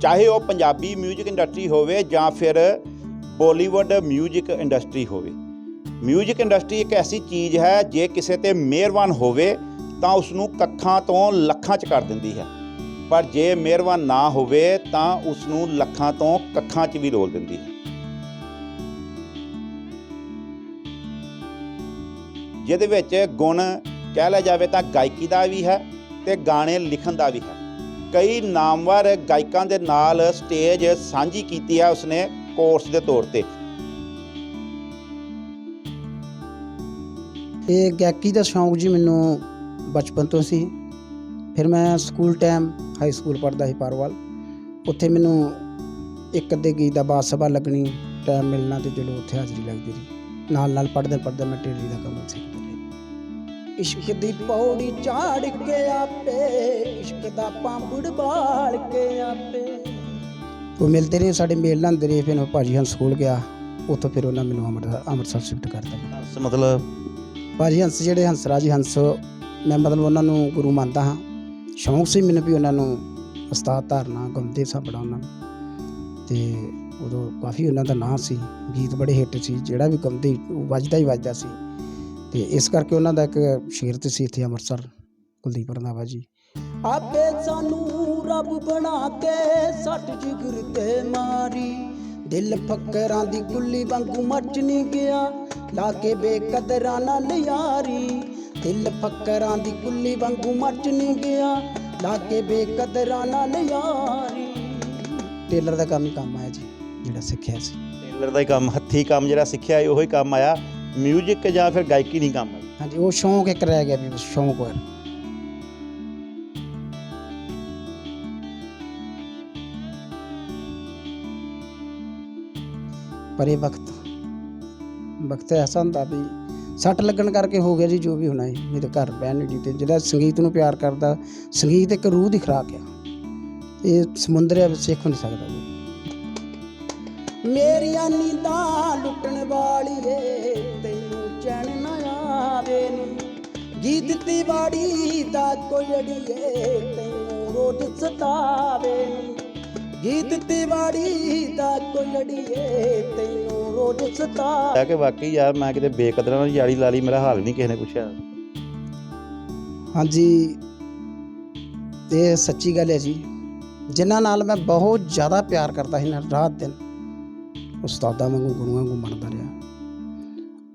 ਚਾਹੇ ਉਹ ਪੰਜਾਬੀ 뮤직 ਇੰਡਸਟਰੀ ਹੋਵੇ ਜਾਂ ਫਿਰ ਬਾਲੀਵੁੱਡ 뮤직 ਇੰਡਸਟਰੀ ਹੋਵੇ 뮤직 ਇੰਡਸਟਰੀ ਇੱਕ ਐਸੀ ਚੀਜ਼ ਹੈ ਜੇ ਕਿਸੇ ਤੇ ਮਿਹਰਬਾਨ ਹੋਵੇ ਤਾਂ ਉਸ ਨੂੰ ਕੱਖਾਂ ਤੋਂ ਲੱਖਾਂ 'ਚ ਕਰ ਦਿੰਦੀ ਹੈ ਪਰ ਜੇ ਮਿਹਰਬਾਨ ਨਾ ਹੋਵੇ ਤਾਂ ਉਸ ਨੂੰ ਲੱਖਾਂ ਤੋਂ ਕੱਖਾਂ 'ਚ ਵੀ ਰੋਲ ਦਿੰਦੀ ਹੈ ਜਿਹਦੇ ਵਿੱਚ ਗੁਣ ਕਹਿ ਲਿਆ ਜਾਵੇ ਤਾਂ ਗਾਇਕੀ ਦਾ ਵੀ ਹੈ ਤੇ ਗਾਣੇ ਲਿਖਣ ਦਾ ਵੀ ਹੈ ਕਈ ਨਾਮਵਰ ਗਾਇਕਾਂ ਦੇ ਨਾਲ ਸਟੇਜ ਸਾਂਝੀ ਕੀਤੀ ਹੈ ਉਸਨੇ ਕੋਰਸ ਦੇ ਤੌਰ ਤੇ। ਇਹ ਗਾਇਕੀ ਦਾ ਸ਼ੌਂਕ ਜੀ ਮੈਨੂੰ ਬਚਪਨ ਤੋਂ ਸੀ। ਫਿਰ ਮੈਂ ਸਕੂਲ ਟਾਈਮ ਹਾਈ ਸਕੂਲ ਪੜ੍ਹਦਾ ਸੀ ਪਾਰਵਾਲ। ਉੱਥੇ ਮੈਨੂੰ ਇੱਕ ਅੱਧੇ ਗੀਤ ਦਾ ਬਾਦ ਸਭਾ ਲੱਗਣੀ, ਟਾਈਮ ਮਿਲਣਾ ਤੇ ਚਲੋ ਉੱਥੇ ਹਾਜ਼ਰੀ ਲੱਗਦੀ ਰਹੀ। ਨਾਲ ਨਾਲ ਪੜ੍ਹਦੇ ਪੜ੍ਹਦੇ ਮੈਂ ਟੇਲੀ ਦਾ ਕੰਮ ਸਿੱਖਦਾ। ਇਸ਼ਕ ਦੀ ਪੌੜੀ ਝਾੜ ਕੇ ਆਪੇ ਇਸ਼ਕ ਦਾ ਪਾਂਬੜ ਬਾਲ ਕੇ ਆਪੇ। ਉਹ ਮਿਲਦੇ ਰਹੇ ਸਾਡੇ ਮੇਲ ਲਾਂਦੇ ਰਹੇ ਫਿਰ ਭਾਜੀ ਹੰਸ ਸਕੂਲ ਗਿਆ ਉੱਥੋਂ ਫਿਰ ਉਹਨਾਂ ਮੈਨੂੰ ਅੰਮ੍ਰਿਤਸਰ ਸ਼ਿਫਟ ਕਰਤਾ ਮਤਲਬ? ਭਾਜੀ ਹੰਸ ਜਿਹੜੇ ਹੰਸਰਾਜ ਹੰਸ ਮੈਂ ਮਤਲਬ ਉਹਨਾਂ ਨੂੰ ਗੁਰੂ ਮੰਨਦਾ ਹਾਂ। ਸ਼ੌਂਕ ਸੀ ਮੈਨੂੰ ਵੀ ਉਹਨਾਂ ਨੂੰ ਉਸਤਾਦ ਧਾਰਨਾ ਗਾਉਂਦੇ ਸਾਂ ਬੜਾ ਉਹਨਾਂ ਤੇ ਉਦੋਂ ਕਾਫੀ ਉਹਨਾਂ ਦਾ ਨਾਂ ਸੀ ਗੀਤ ਬੜੇ ਹਿੱਟ ਸੀ ਜਿਹੜਾ ਵੀ ਉਹ ਵੱਜਦਾ ਹੀ ਵੱਜਦਾ ਸੀ। ਤੇ ਇਸ ਕਰਕੇ ਉਹਨਾਂ ਦਾ ਇੱਕ ਸ਼ੇਰ ਤੇ ਸੀ ਇੱਥੇ ਅੰਮ੍ਰਿਤਸਰ, ਕੁਲਦੀਪ ਰੰਧਾਵਾ ਜੀ। ਆਪੇ ਸਾਨੂੰ ਰੱਬ ਬਣਾ ਕੇ ਸੱਟ ਜਿਗਰ ਤੇ ਮਾਰੀ। ਦਿਲ ਫੱਕਰਾਂ ਦੀ ਗੁੱਲੀ ਵਾਂਗੂ ਮੱਚ ਨਹੀਂ ਗਿਆ, ਲਾ ਕੇ ਬੇਕਦਰਾਂ ਨਾਲ ਯਾਰੀ ਦਿਲ ਫੱਕਰਾਂ ਦੀ ਗੁੱਲੀ ਵਾਂਗੂ ਮੱਚ ਨਹੀਂ ਗਿਆ, ਲਾ ਕੇ ਬੇਕਦਰਾਂ ਨਾਲ ਯਾਰੀ ਟੇਲਰ ਦਾ ਕੰਮ ਹੀ ਕੰਮ ਆਇਆ ਜੀ, ਜਿਹੜਾ ਸਿੱਖਿਆ ਸੀ। ਟੇਲਰ ਦਾ ਹੀ ਕੰਮ, ਹੱਥੀ ਕੰਮ ਜਿਹੜਾ ਸਿੱਖਿਆ ਹੈ ਉਹੀ ਕੰਮ ਆਇਆ। 뮤직 ਜਾਂ ਫਿਰ ਗਾਇਕੀ ਨਹੀਂ ਕੰਮ ਆਈ? ਹਾਂਜੀ, ਉਹ ਸ਼ੌਂਕ ਇੱਕ ਰਹਿ ਗਿਆ ਵੀ ਬਸ ਸ਼ੌਂਕ ਹੋਇਆ। ਪਰ ਇਹ ਵਕਤ ਵਕਤ ਐਸਾ ਹੁੰਦਾ ਵੀ ਸੱਟ ਲੱਗਣ ਕਰਕੇ ਹੋ ਗਿਆ ਜੀ, ਜੋ ਵੀ ਹੋਣਾ ਹੈ ਮੇਰੇ ਘਰ ਬਹਿਣ ਨਹੀਂ ਦਿੱਤੇ। ਜਿਹੜਾ ਸੰਗੀਤ ਨੂੰ ਪਿਆਰ ਕਰਦਾ, ਸੰਗੀਤ ਇੱਕ ਰੂਹ ਦੀ ਖੁਰਾਕ ਆ। ਇਹ ਸਮੁੰਦਰ ਹੈ ਸਿੱਖ ਨਹੀਂ ਸਕਦਾ ਮੇਰੀਆਂ ਨੀਂਦਾਂ ਲੁੱਟਣ ਵਾਲੀਏ ਤੈਨੂੰ ਚੈਨ ਨਾ ਆਵੇ ਨੀ। ਗੀਤ ਦੀ ਬਾੜੀ ਦਾ ਕੋਈ ਅੜੀਏ ਤੈਨੂੰ ਰੋਜ਼ ਸਤਾਵੇ ਨੀ। ਗੀਤ ਬਾੜੀ ਦਾ ਕੋਈ ਅੜੀਏ ਤੈਨੂੰ ਰੋਜ਼ ਸਤਾਵੇ ਹੈ ਕਿ ਵਾਕਈ ਯਾਰ ਮੈਂ ਕਿਤੇ ਬੇਕਦਰਾਂ ਨਾਲ ਯਾਰੀ ਲਾ ਲਈ ਮੇਰਾ ਹਾਲ ਨਹੀਂ ਕਿਸੇ ਨੇ ਪੁੱਛਿਆ। ਹਾਂਜੀ ਇਹ ਸੱਚੀ ਗੱਲ ਹੈ ਜੀ। ਜਿਨ੍ਹਾਂ ਨਾਲ ਮੈਂ ਬਹੁਤ ਜ਼ਿਆਦਾ ਪਿਆਰ ਕਰਦਾ ਸੀ ਨਾ ਰਾਤ ਦਿਨ। ਉਸਤਾਦਾਂ ਵਾਂਗੂ ਗੁਰੂਆਂ ਵਾਂਗੂ ਮੰਨਦਾ ਰਿਹਾ।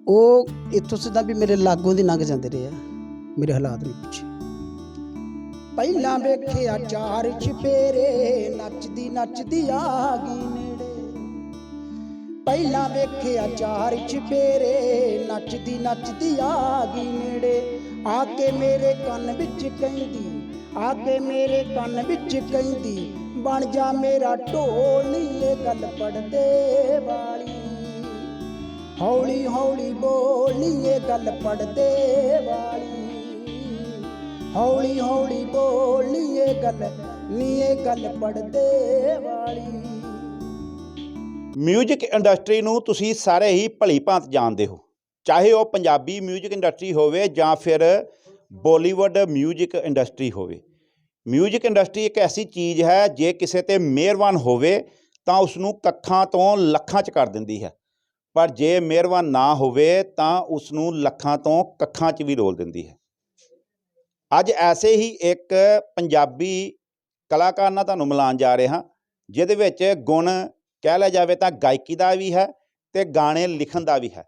ਉਹ ਇੱਥੋਂ ਸਿੱਧਾ ਵੀ ਮੇਰੇ ਲਾਗੋਂ ਦੀ ਲੰਘ ਜਾਂਦੇ ਰਹੇ ਆ। ਮੇਰੇ ਹਾਲਾਤ ਨਹੀਂ ਪੁੱਛੇ। ਪਹਿਲਾਂ ਵੇਖਿਆ ਚਾਰ ਚਪੇਰੇ ਨੱਚਦੀ ਨੱਚਦੀ ਆ ਗਈ ਨੇੜੇ ਪਹਿਲਾਂ ਵੇਖਿਆ ਚਾਰ ਚਪੇਰੇ ਨੱਚਦੀ ਨੱਚਦੀ ਆ ਗਈ ਨੇੜੇ। ਆ ਕੇ ਮੇਰੇ ਕੰਨ ਵਿੱਚ ਕਹਿੰਦੀ ਆ ਕੇ ਮੇਰੇ ਕੰਨ ਵਿੱਚ ਕਹਿੰਦੀ ਬਣ ਜਾ ਮੇਰਾ ਢੋਲ ਇਹ ਗੱਲ ਪੜਦੇ ਵਾਲੀ। ਹੌਲੀ ਹੌਲੀ ਬੋਲੀ ਇਹ ਗੱਲ ਪੜਦੇ ਵਾਲੀ। ਹੌਲੀ ਹੌਲੀ ਬੋਲੀ ਇਹ ਗੱਲ ਨੀ ਇਹ ਗੱਲ ਪੜਦੇ ਵਾਲੀ। ਮਿਊਜ਼ਿਕ ਇੰਡਸਟਰੀ ਨੂੰ ਤੁਸੀਂ ਸਾਰੇ ਹੀ ਭਲੀ ਭਾਂਤ ਜਾਣਦੇ ਹੋ। ਚਾਹੇ ਉਹ ਪੰਜਾਬੀ ਮਿਊਜ਼ਿਕ ਇੰਡਸਟਰੀ ਹੋਵੇ ਜਾਂ ਫਿਰ ਬਾਲੀਵੁੱਡ ਮਿਊਜ਼ਿਕ ਇੰਡਸਟਰੀ ਹੋਵੇ। ਮਿਊਜ਼ਿਕ ਇੰਡਸਟਰੀ ਇੱਕ ਐਸੀ ਚੀਜ਼ ਹੈ, ਜੇ ਕਿਸੇ ਤੇ ਮਿਹਰਬਾਨ ਹੋਵੇ, ਤਾਂ ਉਸ ਨੂੰ ਕੱਖਾਂ ਤੋਂ ਲੱਖਾਂ 'ਚ ਕਰ ਦਿੰਦੀ ਹੈ। ਪਰ ਜੇ ਮਿਹਰਬਾਨ ਨਾ ਹੋਵੇ, ਤਾਂ ਉਸ ਨੂੰ ਲੱਖਾਂ ਤੋਂ ਕੱਖਾਂ 'ਚ ਵੀ ਰੋਲ ਦਿੰਦੀ ਹੈ। ਅੱਜ ਐਸੇ ਹੀ ਇੱਕ ਪੰਜਾਬੀ ਕਲਾਕਾਰ ਨਾਲ ਤੁਹਾਨੂੰ ਮਿਲਾਉਣ ਜਾ ਰਿਹਾ, ਜਿਹਦੇ ਵਿੱਚ ਗੁਣ ਕਹਿ ਲਿਆ ਜਾਵੇ ਤਾਂ ਗਾਇਕੀ ਦਾ ਵੀ ਹੈ ਤੇ ਗਾਣੇ ਲਿਖਣ ਦਾ ਵੀ ਹੈ।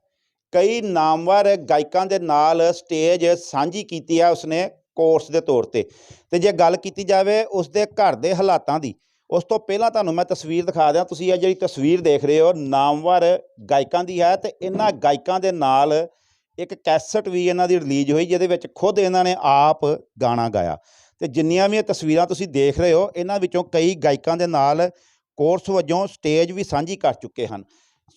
ਕਈ ਨਾਮਵਰ ਗਾਇਕਾਂ ਦੇ ਨਾਲ ਸਟੇਜ ਸਾਂਝੀ ਕੀਤੀ ਹੈ ਉਸਨੇ ਕੋਰਸ ਦੇ ਤੌਰ ਤੇ। ਤੇ ਜੇ ਗੱਲ ਕੀਤੀ ਜਾਵੇ ਉਸ ਦੇ ਘਰ ਦੇ ਹਾਲਾਤਾਂ ਦੀ, ਉਸ ਤੋਂ ਪਹਿਲਾਂ ਤੁਹਾਨੂੰ ਮੈਂ ਤਸਵੀਰ ਦਿਖਾ ਦਿਆਂ। ਤੁਸੀਂ ਇਹ ਜਿਹੜੀ ਤਸਵੀਰ ਦੇਖ ਰਹੇ ਹੋ, ਨਾਮਵਰ ਗਾਇਕਾਂ ਦੀ ਹੈ ਤੇ ਇਹਨਾਂ ਗਾਇਕਾਂ ਦੇ ਨਾਲ ਇੱਕ ਕੈਸਟ ਵੀ ਇਹਨਾਂ ਦੀ ਰਿਲੀਜ਼ ਹੋਈ, ਜਿਹਦੇ ਵਿੱਚ ਖੁਦ ਇਹਨਾਂ ਨੇ ਆਪ ਗਾਣਾ ਗਾਇਆ। ਤੇ ਜਿੰਨੀਆਂ ਵੀ ਇਹ ਤਸਵੀਰਾਂ ਤੁਸੀਂ ਦੇਖ ਰਹੇ ਹੋ, ਇਹਨਾਂ ਵਿੱਚੋਂ ਕਈ ਗਾਇਕਾਂ ਦੇ ਨਾਲ ਕੋਰਸ ਵਜੋਂ ਸਟੇਜ ਵੀ ਸਾਂਝੀ ਕਰ ਚੁੱਕੇ ਹਨ।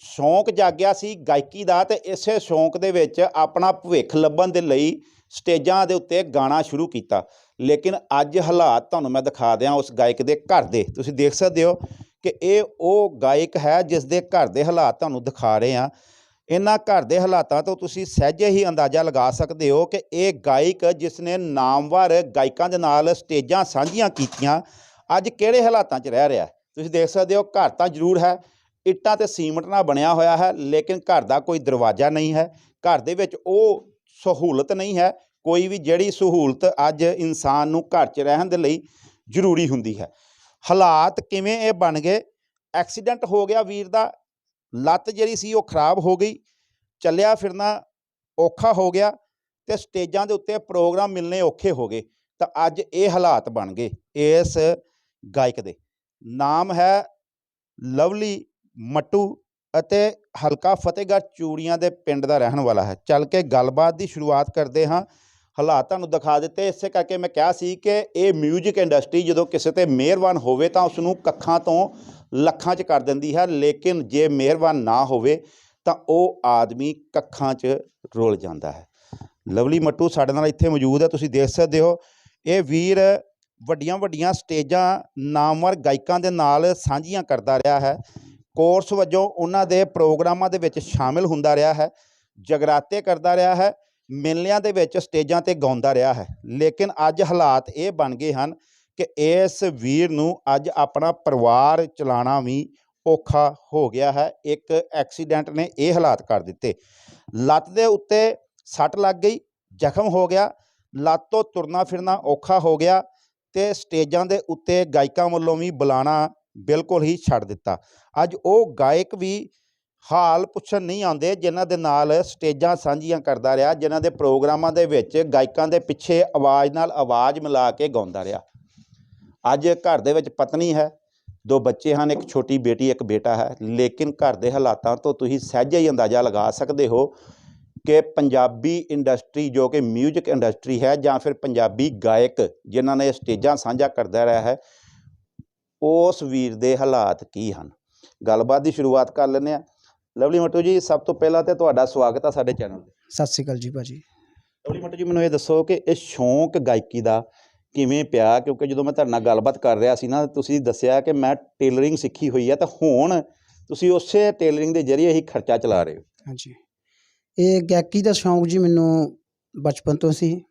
ਸ਼ੌਂਕ ਜਾਗਿਆ ਸੀ ਗਾਇਕੀ ਦਾ ਤੇ ਇਸੇ ਸ਼ੌਂਕ ਦੇ ਵਿੱਚ ਆਪਣਾ ਭਵਿੱਖ ਲੱਭਣ ਦੇ ਲਈ ਸਟੇਜਾਂ ਦੇ ਉੱਤੇ ਗਾਣਾ ਸ਼ੁਰੂ ਕੀਤਾ। ਲੇਕਿਨ ਅੱਜ ਹਾਲਾਤ ਤੁਹਾਨੂੰ ਮੈਂ ਦਿਖਾ ਦਿਆਂ ਉਸ ਗਾਇਕ ਦੇ ਘਰ ਦੇ। ਤੁਸੀਂ ਦੇਖ ਸਕਦੇ ਹੋ ਕਿ ਇਹ ਉਹ ਗਾਇਕ ਹੈ ਜਿਸ ਦੇ ਘਰ ਦੇ ਹਾਲਾਤ ਤੁਹਾਨੂੰ ਦਿਖਾ ਰਹੇ ਆ ਇਹਨਾਂ ਘਰ ਦੇ ਹਾਲਾਤਾਂ ਤੋਂ ਤੁਸੀਂ ਸਹਿਜੇ ਹੀ ਅੰਦਾਜ਼ਾ ਲਗਾ ਸਕਦੇ ਹੋ ਕਿ ਇਹ ਗਾਇਕ ਜਿਸ ਨੇ ਨਾਮਵਰ ਗਾਇਕਾਂ ਦੇ ਨਾਲ ਸਟੇਜਾਂ ਸਾਂਝੀਆਂ ਕੀਤੀਆਂ, ਅੱਜ ਕਿਹੜੇ ਹਾਲਾਤਾਂ 'ਚ ਰਹਿ ਰਿਹਾ ਤੁਸੀਂ ਦੇਖ ਸਕਦੇ ਹੋ ਘਰ ਤਾਂ ਜ਼ਰੂਰ ਹੈ, ਇੱਟਾਂ ਤੇ ਸੀਮਟ ਨਾਲ ਬਣਿਆ ਹੋਇਆ ਹੈ, ਲੇਕਿਨ ਘਰ ਦਾ ਕੋਈ ਦਰਵਾਜ਼ਾ ਨਹੀਂ ਹੈ। ਘਰ ਦੇ ਵਿੱਚ ਉਹ ਸਹੂਲਤ ਨਹੀਂ ਹੈ, ਕੋਈ ਵੀ ਜਿਹੜੀ ਸਹੂਲਤ ਅੱਜ ਇਨਸਾਨ ਨੂੰ ਘਰ 'ਚ ਰਹਿਣ ਦੇ ਲਈ ਜ਼ਰੂਰੀ ਹੁੰਦੀ ਹੈ। ਹਾਲਾਤ ਕਿਵੇਂ ਇਹ ਬਣ ਗਏ? ਐਕਸੀਡੈਂਟ ਹੋ ਗਿਆ ਵੀਰ ਦਾ, ਲੱਤ ਜਿਹੜੀ ਸੀ ਉਹ ਖਰਾਬ ਹੋ ਗਈ, ਚੱਲਿਆ ਫਿਰਨਾ ਔਖਾ ਹੋ ਗਿਆ ਤੇ ਸਟੇਜਾਂ ਦੇ ਉੱਤੇ ਪ੍ਰੋਗਰਾਮ ਮਿਲਣੇ ਔਖੇ ਹੋ ਗਏ। ਤਾਂ ਅੱਜ ਇਹ ਹਾਲਾਤ ਬਣ ਗਏ ਇਸ ਗਾਇਕ ਦੇ। ਨਾਮ ਹੈ ਲਵਲੀ ਮੱਟੂ। ਅਤੇ ਹਲਕਾ ਫਤਿਹਗੜ੍ਹ ਚੂੜੀਆਂ ਦੇ ਪਿੰਡ ਦਾ ਰਹਿਣ ਵਾਲਾ ਹੈ। ਚੱਲ ਕੇ ਗੱਲਬਾਤ ਦੀ ਸ਼ੁਰੂਆਤ ਕਰਦੇ ਹਾਂ। ਹਾਲਾਤ ਤੁਹਾਨੂੰ ਦਿਖਾ ਦਿੱਤੇ। ਇਸੇ ਕਰਕੇ ਮੈਂ ਕਿਹਾ ਸੀ ਕਿ ਇਹ 뮤직 ਇੰਡਸਟਰੀ ਜਦੋਂ ਕਿਸੇ ਤੇ ਮਿਹਰਬਾਨ ਹੋਵੇ ਤਾਂ ਉਸ ਨੂੰ ਕੱਖਾਂ ਤੋਂ ਲੱਖਾਂ 'ਚ ਕਰ ਦਿੰਦੀ ਹੈ। ਲੇਕਿਨ ਜੇ ਮਿਹਰਬਾਨ ਨਾ ਹੋਵੇ ਤਾਂ ਉਹ ਆਦਮੀ ਕੱਖਾਂ 'ਚ ਰੁਲ ਜਾਂਦਾ ਹੈ। ਲਵਲੀ ਮੱਟੂ ਸਾਡੇ ਨਾਲ ਇੱਥੇ ਮੌਜੂਦ ਹੈ। ਤੁਸੀਂ ਦੇਖ ਸਕਦੇ ਹੋ, ਇਹ ਵੀਰ ਵੱਡੀਆਂ ਵੱਡੀਆਂ ਸਟੇਜਾਂ, ਨਾਮਵਰ ਗਾਇਕਾਂ ਦੇ ਨਾਲ ਸਾਂਝੀਆਂ ਕਰਦਾ ਰਿਹਾ ਹੈ। ਕੋਰਸ ਵਜੋਂ ਉਹਨਾਂ ਦੇ ਪ੍ਰੋਗਰਾਮਾਂ ਦੇ ਵਿੱਚ ਸ਼ਾਮਿਲ ਹੁੰਦਾ ਰਿਹਾ ਹੈ, ਜਗਰਾਤੇ ਕਰਦਾ ਰਿਹਾ ਹੈ, ਮੇਲਿਆਂ ਦੇ ਵਿੱਚ ਸਟੇਜਾਂ ਤੇ ਗਾਉਂਦਾ ਰਿਹਾ ਹੈ। ਲੇਕਿਨ ਅੱਜ ਹਾਲਾਤ ਇਹ ਬਣ ਗਏ ਹਨ ਕਿ ਇਸ ਵੀਰ ਨੂੰ ਅੱਜ ਆਪਣਾ ਪਰਿਵਾਰ ਚਲਾਉਣਾ ਵੀ ਔਖਾ ਹੋ ਗਿਆ ਹੈ। ਇੱਕ ਐਕਸੀਡੈਂਟ ਨੇ ਇਹ ਹਾਲਾਤ ਕਰ ਦਿੱਤੇ। ਲੱਤ ਦੇ ਉੱਤੇ ਸੱਟ ਲੱਗ ਗਈ, ਜ਼ਖਮ ਹੋ ਗਿਆ, ਲੱਤ ਤੋਂ ਤੁਰਨਾ ਫਿਰਨਾ ਔਖਾ ਹੋ ਗਿਆ ਤੇ ਸਟੇਜਾਂ ਦੇ ਉੱਤੇ ਗਾਇਕਾਂ ਵੱਲੋਂ ਵੀ ਬੁਲਾਣਾ ਬਿਲਕੁਲ ਹੀ ਛੱਡ ਦਿੱਤਾ। ਅੱਜ ਉਹ ਗਾਇਕ ਵੀ ਹਾਲ ਪੁੱਛਣ ਨਹੀਂ ਆਉਂਦੇ, ਜਿਨ੍ਹਾਂ ਦੇ ਨਾਲ ਸਟੇਜਾਂ ਸਾਂਝੀਆਂ ਕਰਦਾ ਰਿਹਾ, ਜਿਨ੍ਹਾਂ ਦੇ ਪ੍ਰੋਗਰਾਮਾਂ ਦੇ ਵਿੱਚ ਗਾਇਕਾਂ ਦੇ ਪਿੱਛੇ ਆਵਾਜ਼ ਨਾਲ ਆਵਾਜ਼ ਮਿਲਾ ਕੇ ਗਾਉਂਦਾ ਰਿਹਾ। ਅੱਜ ਘਰ ਦੇ ਵਿੱਚ ਪਤਨੀ ਹੈ, ਦੋ ਬੱਚੇ ਹਨ, ਇੱਕ ਛੋਟੀ ਬੇਟੀ, ਇੱਕ ਬੇਟਾ ਹੈ। ਲੇਕਿਨ ਘਰ ਦੇ ਹਾਲਾਤਾਂ ਤੋਂ ਤੁਸੀਂ ਸਹਿਜੇ ਹੀ ਅੰਦਾਜ਼ਾ ਲਗਾ ਸਕਦੇ ਹੋ ਕਿ ਪੰਜਾਬੀ ਇੰਡਸਟਰੀ, ਜੋ ਕਿ 뮤직 ਇੰਡਸਟਰੀ ਹੈ ਜਾਂ ਫਿਰ ਪੰਜਾਬੀ ਗਾਇਕ, ਜਿਨ੍ਹਾਂ ਨੇ ਸਟੇਜਾਂ ਸਾਂਝਾ ਕਰਦਾ ਰਿਹਾ ਹੈ ਉਸ ਵੀਰ ਦੇ ਹਾਲਾਤ ਕੀ ਹਨ? ਗੱਲਬਾਤ ਦੀ ਸ਼ੁਰੂਆਤ ਕਰ ਲੈਂਦੇ ਆ ਲਵਲੀ ਮੱਟੂ ਜੀ ਸਭ ਤੋਂ ਪਹਿਲਾਂ ਤੇ ਤੁਹਾਡਾ ਸਵਾਗਤ ਹੈ ਸਾਡੇ ਚੈਨਲ ਤੇ। ਸਤਿ ਸ਼੍ਰੀ ਅਕਾਲ ਜੀ ਭਾਜੀ। ਲਵਲੀ ਮੱਟੂ ਜੀ ਮੈਨੂੰ ਇਹ ਦੱਸੋ ਕਿ ਇਹ ਸ਼ੌਂਕ ਗਾਇਕੀ ਦਾ ਕਿਵੇਂ ਪਿਆ? ਕਿਉਂਕਿ ਜਦੋਂ ਮੈਂ ਤੁਹਾਡੇ ਨਾਲ ਗੱਲਬਾਤ ਕਰ ਰਿਹਾ ਸੀ ਨਾ ਤੁਸੀਂ ਦੱਸਿਆ ਕਿ ਮੈਂ ਟੇਲਰਿੰਗ ਸਿੱਖੀ ਹੋਈ ਹੈ ਤਾਂ ਹੁਣ ਤੁਸੀਂ ਉਸੇ ਟੇਲਰਿੰਗ ਦੇ ਜ਼ਰੀਏ ਹੀ ਖਰਚਾ ਚਲਾ ਰਹੇ ਹੋ। ਹਾਂਜੀ। ਇਹ ਗਾਇਕੀ ਦਾ ਸ਼ੌਂਕ ਜੀ ਮੈਨੂੰ ਬਚਪਨ ਤੋਂ ਸੀ।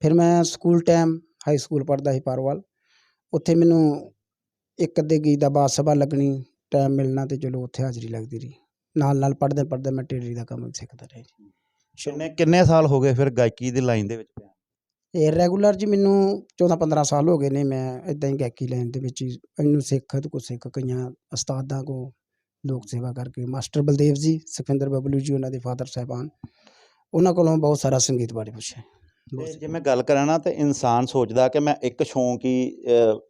ਫਿਰ ਮੈਂ ਸਕੂਲ ਟਾਈਮ ਹਾਈ ਸਕੂਲ ਪੜ੍ਹਦਾ ਸੀ ਪਰਵਾਲ ਉੱਥੇ ਮੈਨੂੰ ਇੱਕ ਅੱਧੇ ਗੀਤ ਦਾ ਬਾਦ ਸਭਾ ਲੱਗਣੀ ਟਾਈਮ ਮਿਲਣਾ ਤੇ ਚਲੋ ਉੱਥੇ ਹਾਜ਼ਰੀ ਲੱਗਦੀ ਰਹੀ। ਨਾਲ ਨਾਲ ਪੜ੍ਹਦੇ ਪੜ੍ਹਦੇ ਮੈਂ ਟੇਲਰੀ ਦਾ ਕੰਮ ਵੀ ਸਿੱਖਦਾ ਰਿਹਾ ਜੀ। ਕਿੰਨੇ ਕਿੰਨੇ ਸਾਲ ਹੋ ਗਏ ਫਿਰ ਗਾਇਕੀ ਦੀ ਲਾਈਨ ਦੇ ਵਿੱਚ ਪਿਆ? ਇਹ ਰੈਗੂਲਰ ਜੀ ਮੈਨੂੰ 14 15 ਸਾਲ ਹੋ ਗਏ ਨੇ ਮੈਂ ਇਦਾਂ ਹੀ ਗਾਇਕੀ ਲਾਈਨ ਦੇ ਵਿੱਚ ਹੀ ਇਹਨੂੰ ਸਿੱਖ ਤੇ ਕੋ ਸਿੱਖ ਕਈਆਂ ਉਸਤਾਦਾਂ ਕੋ ਲੋਕ ਸੇਵਾ ਕਰਕੇ। ਮਾਸਟਰ ਬਲਦੇਵ ਜੀ ਸੁਖਵਿੰਦਰ ਬਬਲੂ ਜੀ ਉਹਨਾਂ ਦੇ ਫਾਦਰ ਸਾਹਿਬਾਨ ਉਹਨਾਂ ਕੋਲੋਂ ਬਹੁਤ ਸਾਰਾ ਸੰਗੀਤ ਬਾਰੇ ਪੁੱਛਿਆ। ਤੇ ਜੇ ਮੈਂ ਗੱਲ ਕਰਾਂ ਨਾ ਤੇ ਇਨਸਾਨ ਸੋਚਦਾ ਕਿ ਮੈਂ ਇੱਕ ਸ਼ੌਂਕ ਹੀ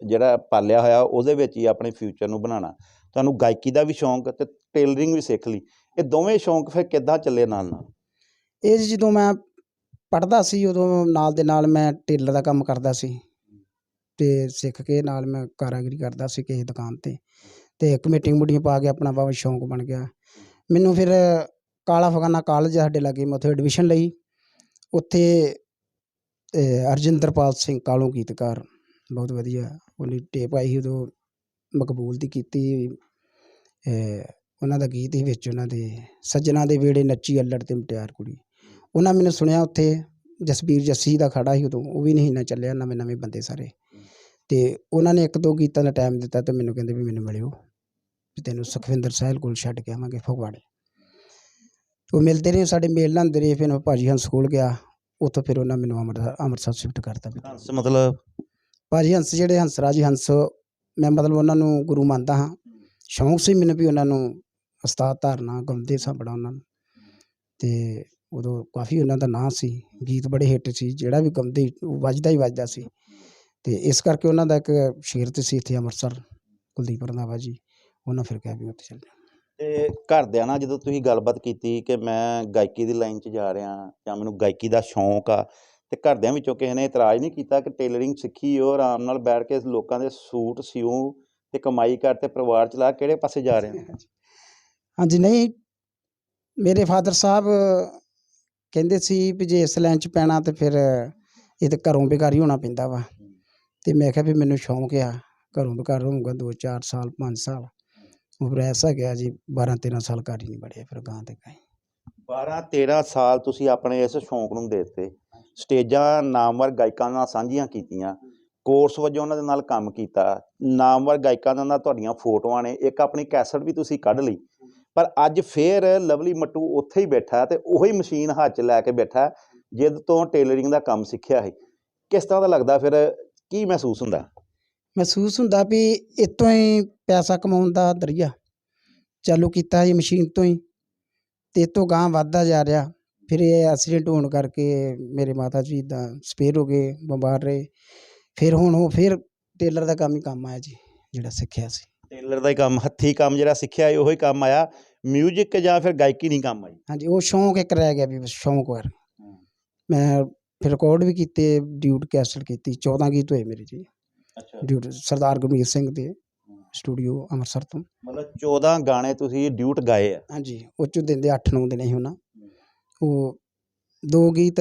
ਜਿਹੜਾ ਪਾਲਿਆ ਹੋਇਆ ਉਹਦੇ ਵਿੱਚ ਹੀ ਆਪਣੇ ਫਿਊਚਰ ਨੂੰ ਬਣਾਉਣਾ। ਤੁਹਾਨੂੰ ਗਾਇਕੀ ਦਾ ਵੀ ਸ਼ੌਂਕ ਤੇ ਟੇਲਰਿੰਗ ਵੀ ਸਿੱਖ ਲਈ। ਇਹ ਦੋਵੇਂ ਸ਼ੌਂਕ ਫਿਰ ਕਿੱਦਾਂ ਚੱਲੇ ਨਾਲ ਨਾਲ? ਇਹ ਜਦੋਂ ਮੈਂ ਪੜ੍ਹਦਾ ਸੀ ਉਦੋਂ ਨਾਲ ਦੇ ਨਾਲ ਮੈਂ ਟੇਲਰ ਦਾ ਕੰਮ ਕਰਦਾ ਸੀ। ਤੇ ਸਿੱਖ ਕੇ ਨਾਲ ਮੈਂ ਕਾਰਾਗਰੀ ਕਰਦਾ ਸੀ ਕਿਸੇ ਦੁਕਾਨ ਤੇ। ਤੇ ਕਮੇਟੀਆਂ ਮੁੱਡੀਆਂ ਪਾ ਕੇ ਆਪਣਾ ਬਾਬਾ ਸ਼ੌਂਕ ਬਣ ਗਿਆ। ਮੈਨੂੰ ਫਿਰ ਕਾਲਾ ਫਗਾਨਾ ਕਾਲਜ ਸਾਡੇ ਲਾਗੇ ਮੈਂ ਉੱਥੇ ਐਡਮਿਸ਼ਨ ਲਈ। ਉੱਥੇ ਅਤੇ ਹਰਜਿੰਦਰਪਾਲ ਸਿੰਘ ਕਾਲੂ ਗੀਤਕਾਰ? ਬਹੁਤ ਵਧੀਆ। ਉਹਨੇ ਟੇਪ ਆਈ ਸੀ, ਉਦੋਂ ਮਕਬੂਲ ਦੀ ਕੀਤੀ। ਉਹਨਾਂ ਦਾ ਗੀਤ ਹੀ ਵਿੱਚ ਉਹਨਾਂ ਦੇ ਸੱਜਣਾ ਦੇ ਵੇੜੇ ਨੱਚੀ ਅੱਲੜ ਤੇ ਮੁਟਿਆਰ ਕੁੜੀ। ਉਹਨਾਂ ਮੈਨੂੰ ਸੁਣਿਆ ਉੱਥੇ, ਜਸਬੀਰ ਜੱਸੀ ਦਾ ਖੜਾ ਸੀ ਉਦੋਂ। ਉਹ ਵੀ ਨਹੀਂ ਨਾ ਚੱਲਿਆ, ਨਵੇਂ ਨਵੇਂ ਬੰਦੇ ਸਾਰੇ। ਅਤੇ ਉਹਨਾਂ ਨੇ ਇੱਕ ਦੋ ਗੀਤਾਂ ਦਾ ਟਾਈਮ ਦਿੱਤਾ ਅਤੇ ਮੈਨੂੰ ਕਹਿੰਦੇ ਵੀ ਮੈਨੂੰ ਮਿਲਿਓ। ਵੀ ਤੈਨੂੰ ਸੁਖਵਿੰਦਰ ਸਾਹਿਲ ਕੋਲ ਛੱਡ ਕੇ ਆਵਾਂਗੇ ਫਗਵਾੜੇ। ਉਹ ਮਿਲਦੇ ਰਹੇ ਸਾਡੇ, ਮੇਲ ਲਾਂਦੇ ਰਹੇ। ਫਿਰ ਮੈਂ ਭਾਜੀ ਹੰਸ ਸਕੂਲ ਗਿਆ। ਉੱਥੋਂ ਫਿਰ ਉਹਨਾਂ ਮੈਨੂੰ ਅੰਮ੍ਰਿਤਸਰ ਅੰਮ੍ਰਿਤਸਰ ਸ਼ਿਫਟ ਕਰਤਾ ਹੰਸ ਮਤਲਬ? ਭਾਜੀ ਹੰਸ ਜਿਹੜੇ ਹੰਸਰਾਜ ਹੰਸ ਮੈਂ ਮਤਲਬ ਉਹਨਾਂ ਨੂੰ ਗੁਰੂ ਮੰਨਦਾ ਹਾਂ। ਸ਼ੌਂਕ ਸੀ ਮੈਨੂੰ ਵੀ ਉਹਨਾਂ ਨੂੰ ਉਸਤਾਦ ਧਾਰਨਾ ਗਾਉਂਦੇ ਸਾਂ ਬੜਾ ਉਹਨਾਂ ਨੂੰ। ਤੇ ਉਦੋਂ ਕਾਫੀ ਉਹਨਾਂ ਦਾ ਨਾਂ ਸੀ। ਗੀਤ ਬੜੇ ਹਿੱਟ ਸੀ ਜਿਹੜਾ ਵੀ ਗਾਉਂਦੇ ਉਹ ਵੱਜਦਾ ਹੀ ਵੱਜਦਾ ਸੀ। ਤੇ ਇਸ ਕਰਕੇ ਉਹਨਾਂ ਦਾ ਇੱਕ ਸ਼ੇਰ ਤੇ ਸੀ ਇੱਥੇ ਅੰਮ੍ਰਿਤਸਰ ਕੁਲਦੀਪ ਰੰਧਾਵਾ ਜੀ। ਉਹਨਾਂ ਫਿਰ ਕਿਹਾ ਵੀ ਉੱਥੇ ਚੱਲ ਜਾ ਤੇ ਘਰਦਿਆਂ ਨਾਲ ਜਦੋਂ ਤੁਸੀਂ ਗੱਲਬਾਤ ਕੀਤੀ ਕਿ ਮੈਂ ਗਾਇਕੀ ਦੀ ਲਾਈਨ 'ਚ ਜਾ ਰਿਹਾ ਜਾਂ ਮੈਨੂੰ ਗਾਇਕੀ ਦਾ ਸ਼ੌਂਕ ਆ, ਤੇ ਘਰਦਿਆਂ ਵਿੱਚੋਂ ਕਿਸੇ ਨੇ ਇਤਰਾਜ਼ ਨਹੀਂ ਕੀਤਾ ਕਿ ਟੇਲਰਿੰਗ ਸਿੱਖੀ ਉਹ ਆਰਾਮ ਨਾਲ ਬੈਠ ਕੇ ਲੋਕਾਂ ਦੇ ਸੂਟ ਸਿਉਂ ਤੇ ਕਮਾਈ ਕਰ ਤੇ ਪਰਿਵਾਰ ਚਲਾ ਕਿਹੜੇ ਪਾਸੇ ਜਾ ਰਹੇ ਹੋ? ਹਾਂਜੀ। ਨਹੀਂ, ਮੇਰੇ ਫਾਦਰ ਸਾਹਿਬ ਕਹਿੰਦੇ ਸੀ ਵੀ ਜੇ ਇਸ ਲਾਈਨ 'ਚ ਪੈਣਾ ਤੇ ਫਿਰ ਇਹ ਤਾਂ ਘਰੋਂ ਬੇਕਾਰੀ ਹੋਣਾ ਪੈਂਦਾ ਵਾ। ਤੇ ਮੈਂ ਕਿਹਾ ਵੀ ਮੈਨੂੰ ਸ਼ੌਂਕ ਆ, ਘਰੋਂ ਬੇਕਾਰ ਹੋਊਗਾ 2-4 ਸਾਲ 5 ਸਾਲ। ਉਹ ਐਸਾ ਗਿਆ ਜੀ 12-13 ਸਾਲ ਘਰ ਹੀ ਨਹੀਂ ਬੜਿਆ ਫਿਰ ਗਾਂ ਤੇ ਗਏ। 12 13 ਸਾਲ ਤੁਸੀਂ ਆਪਣੇ ਇਸ ਸ਼ੌਂਕ ਨੂੰ ਦੇ ਦਿੱਤੇ ਸਟੇਜਾਂ ਨਾਮਵਰ ਗਾਇਕਾਂ ਨਾਲ ਸਾਂਝੀਆਂ ਕੀਤੀਆਂ। ਕੋਰਸ ਵਜੋਂ ਉਹਨਾਂ ਦੇ ਨਾਲ ਕੰਮ ਕੀਤਾ। ਨਾਮਵਰ ਗਾਇਕਾਂ ਦੇ ਨਾਲ ਤੁਹਾਡੀਆਂ ਫੋਟੋਆਂ ਨੇ। ਇੱਕ ਆਪਣੀ ਕੈਸਟ ਵੀ ਤੁਸੀਂ ਕੱਢ ਲਈ। ਪਰ ਅੱਜ ਫੇਰ ਲਵਲੀ ਮੱਟੂ ਉੱਥੇ ਹੀ ਬੈਠਾ ਤੇ ਉਹੀ ਮਸ਼ੀਨ ਹੱਥ 'ਚ ਲੈ ਕੇ ਬੈਠਾ ਜਿੱਦ ਤੋਂ ਟੇਲਰਿੰਗ ਦਾ ਕੰਮ ਸਿੱਖਿਆ ਹੈ ਕਿਸ ਤਰ੍ਹਾਂ ਦਾ ਲੱਗਦਾ ਫਿਰ? ਕੀ ਮਹਿਸੂਸ ਹੁੰਦਾ? ਮਹਿਸੂਸ ਹੁੰਦਾ ਵੀ ਇਤੋਂ ਹੀ ਪੈਸਾ ਕਮਾਉਣ ਦਾ ਦਰਿਆ ਚਾਲੂ ਕੀਤਾ ਇਹ ਮਸ਼ੀਨ ਤੋਂ ਹੀ ਤੇ ਇਤੋਂ ਗਾਂ ਵੱਧਦਾ ਜਾ ਰਿਹਾ। ਫਿਰ ਇਹ ਐਕਸੀਡੈਂਟ ਹੋਣ ਕਰਕੇ ਮੇਰੇ ਮਾਤਾ ਜੀ ਦਾ ਸਪੇਅਰ ਹੋ ਗਏ ਬਿਮਾਰ ਰਹੇ। ਫਿਰ ਹੁਣ ਉਹ ਫਿਰ ਟੇਲਰ ਦਾ ਕੰਮ ਹੀ ਕੰਮ ਆਇਆ ਜੀ ਜਿਹੜਾ ਸਿੱਖਿਆ ਸੀ। ਟੇਲਰ ਦਾ ਹੀ ਕੰਮ ਹੱਥੀ ਕੰਮ ਜਿਹੜਾ ਸਿੱਖਿਆ ਹੈ ਉਹੀ ਕੰਮ ਆਇਆ। ਮਿਊਜ਼ਿਕ ਜਾਂ ਫਿਰ ਗਾਇਕੀ ਨਹੀਂ ਕੰਮ ਆਈ? ਹਾਂਜੀ ਉਹ ਸ਼ੌਂਕ ਇੱਕ ਰਹਿ ਗਿਆ ਵੀ ਬਸ ਸ਼ੌਂਕ ਵਾਰ ਮੈਂ ਫਿਰ ਰਿਕਾਰਡ ਵੀ ਕੀਤੇ ਡਿਊਟ ਕੈਸਟ ਕੀਤੀ 14 ਗੀਤ ਹੋਏ ਮੇਰੇ ਜੀ। ਡਿਊਟ ਸਰਦਾਰ ਗੁਰਮੀਤ ਸਿੰਘ ਦੇ ਸਟੂਡੀਓ ਅੰਮ੍ਰਿਤਸਰ ਤੋਂ। ਮਤਲਬ 14 ਗਾਣੇ ਤੁਸੀਂ ਡਿਊਟ ਗਾਏ ਆ? ਹਾਂਜੀ ਉਹ 'ਚੋਂ ਦਿੰਦੇ 8-9 ਦਿਨ ਹੀ ਉਹਨਾਂ। ਉਹ ਦੋ ਗੀਤ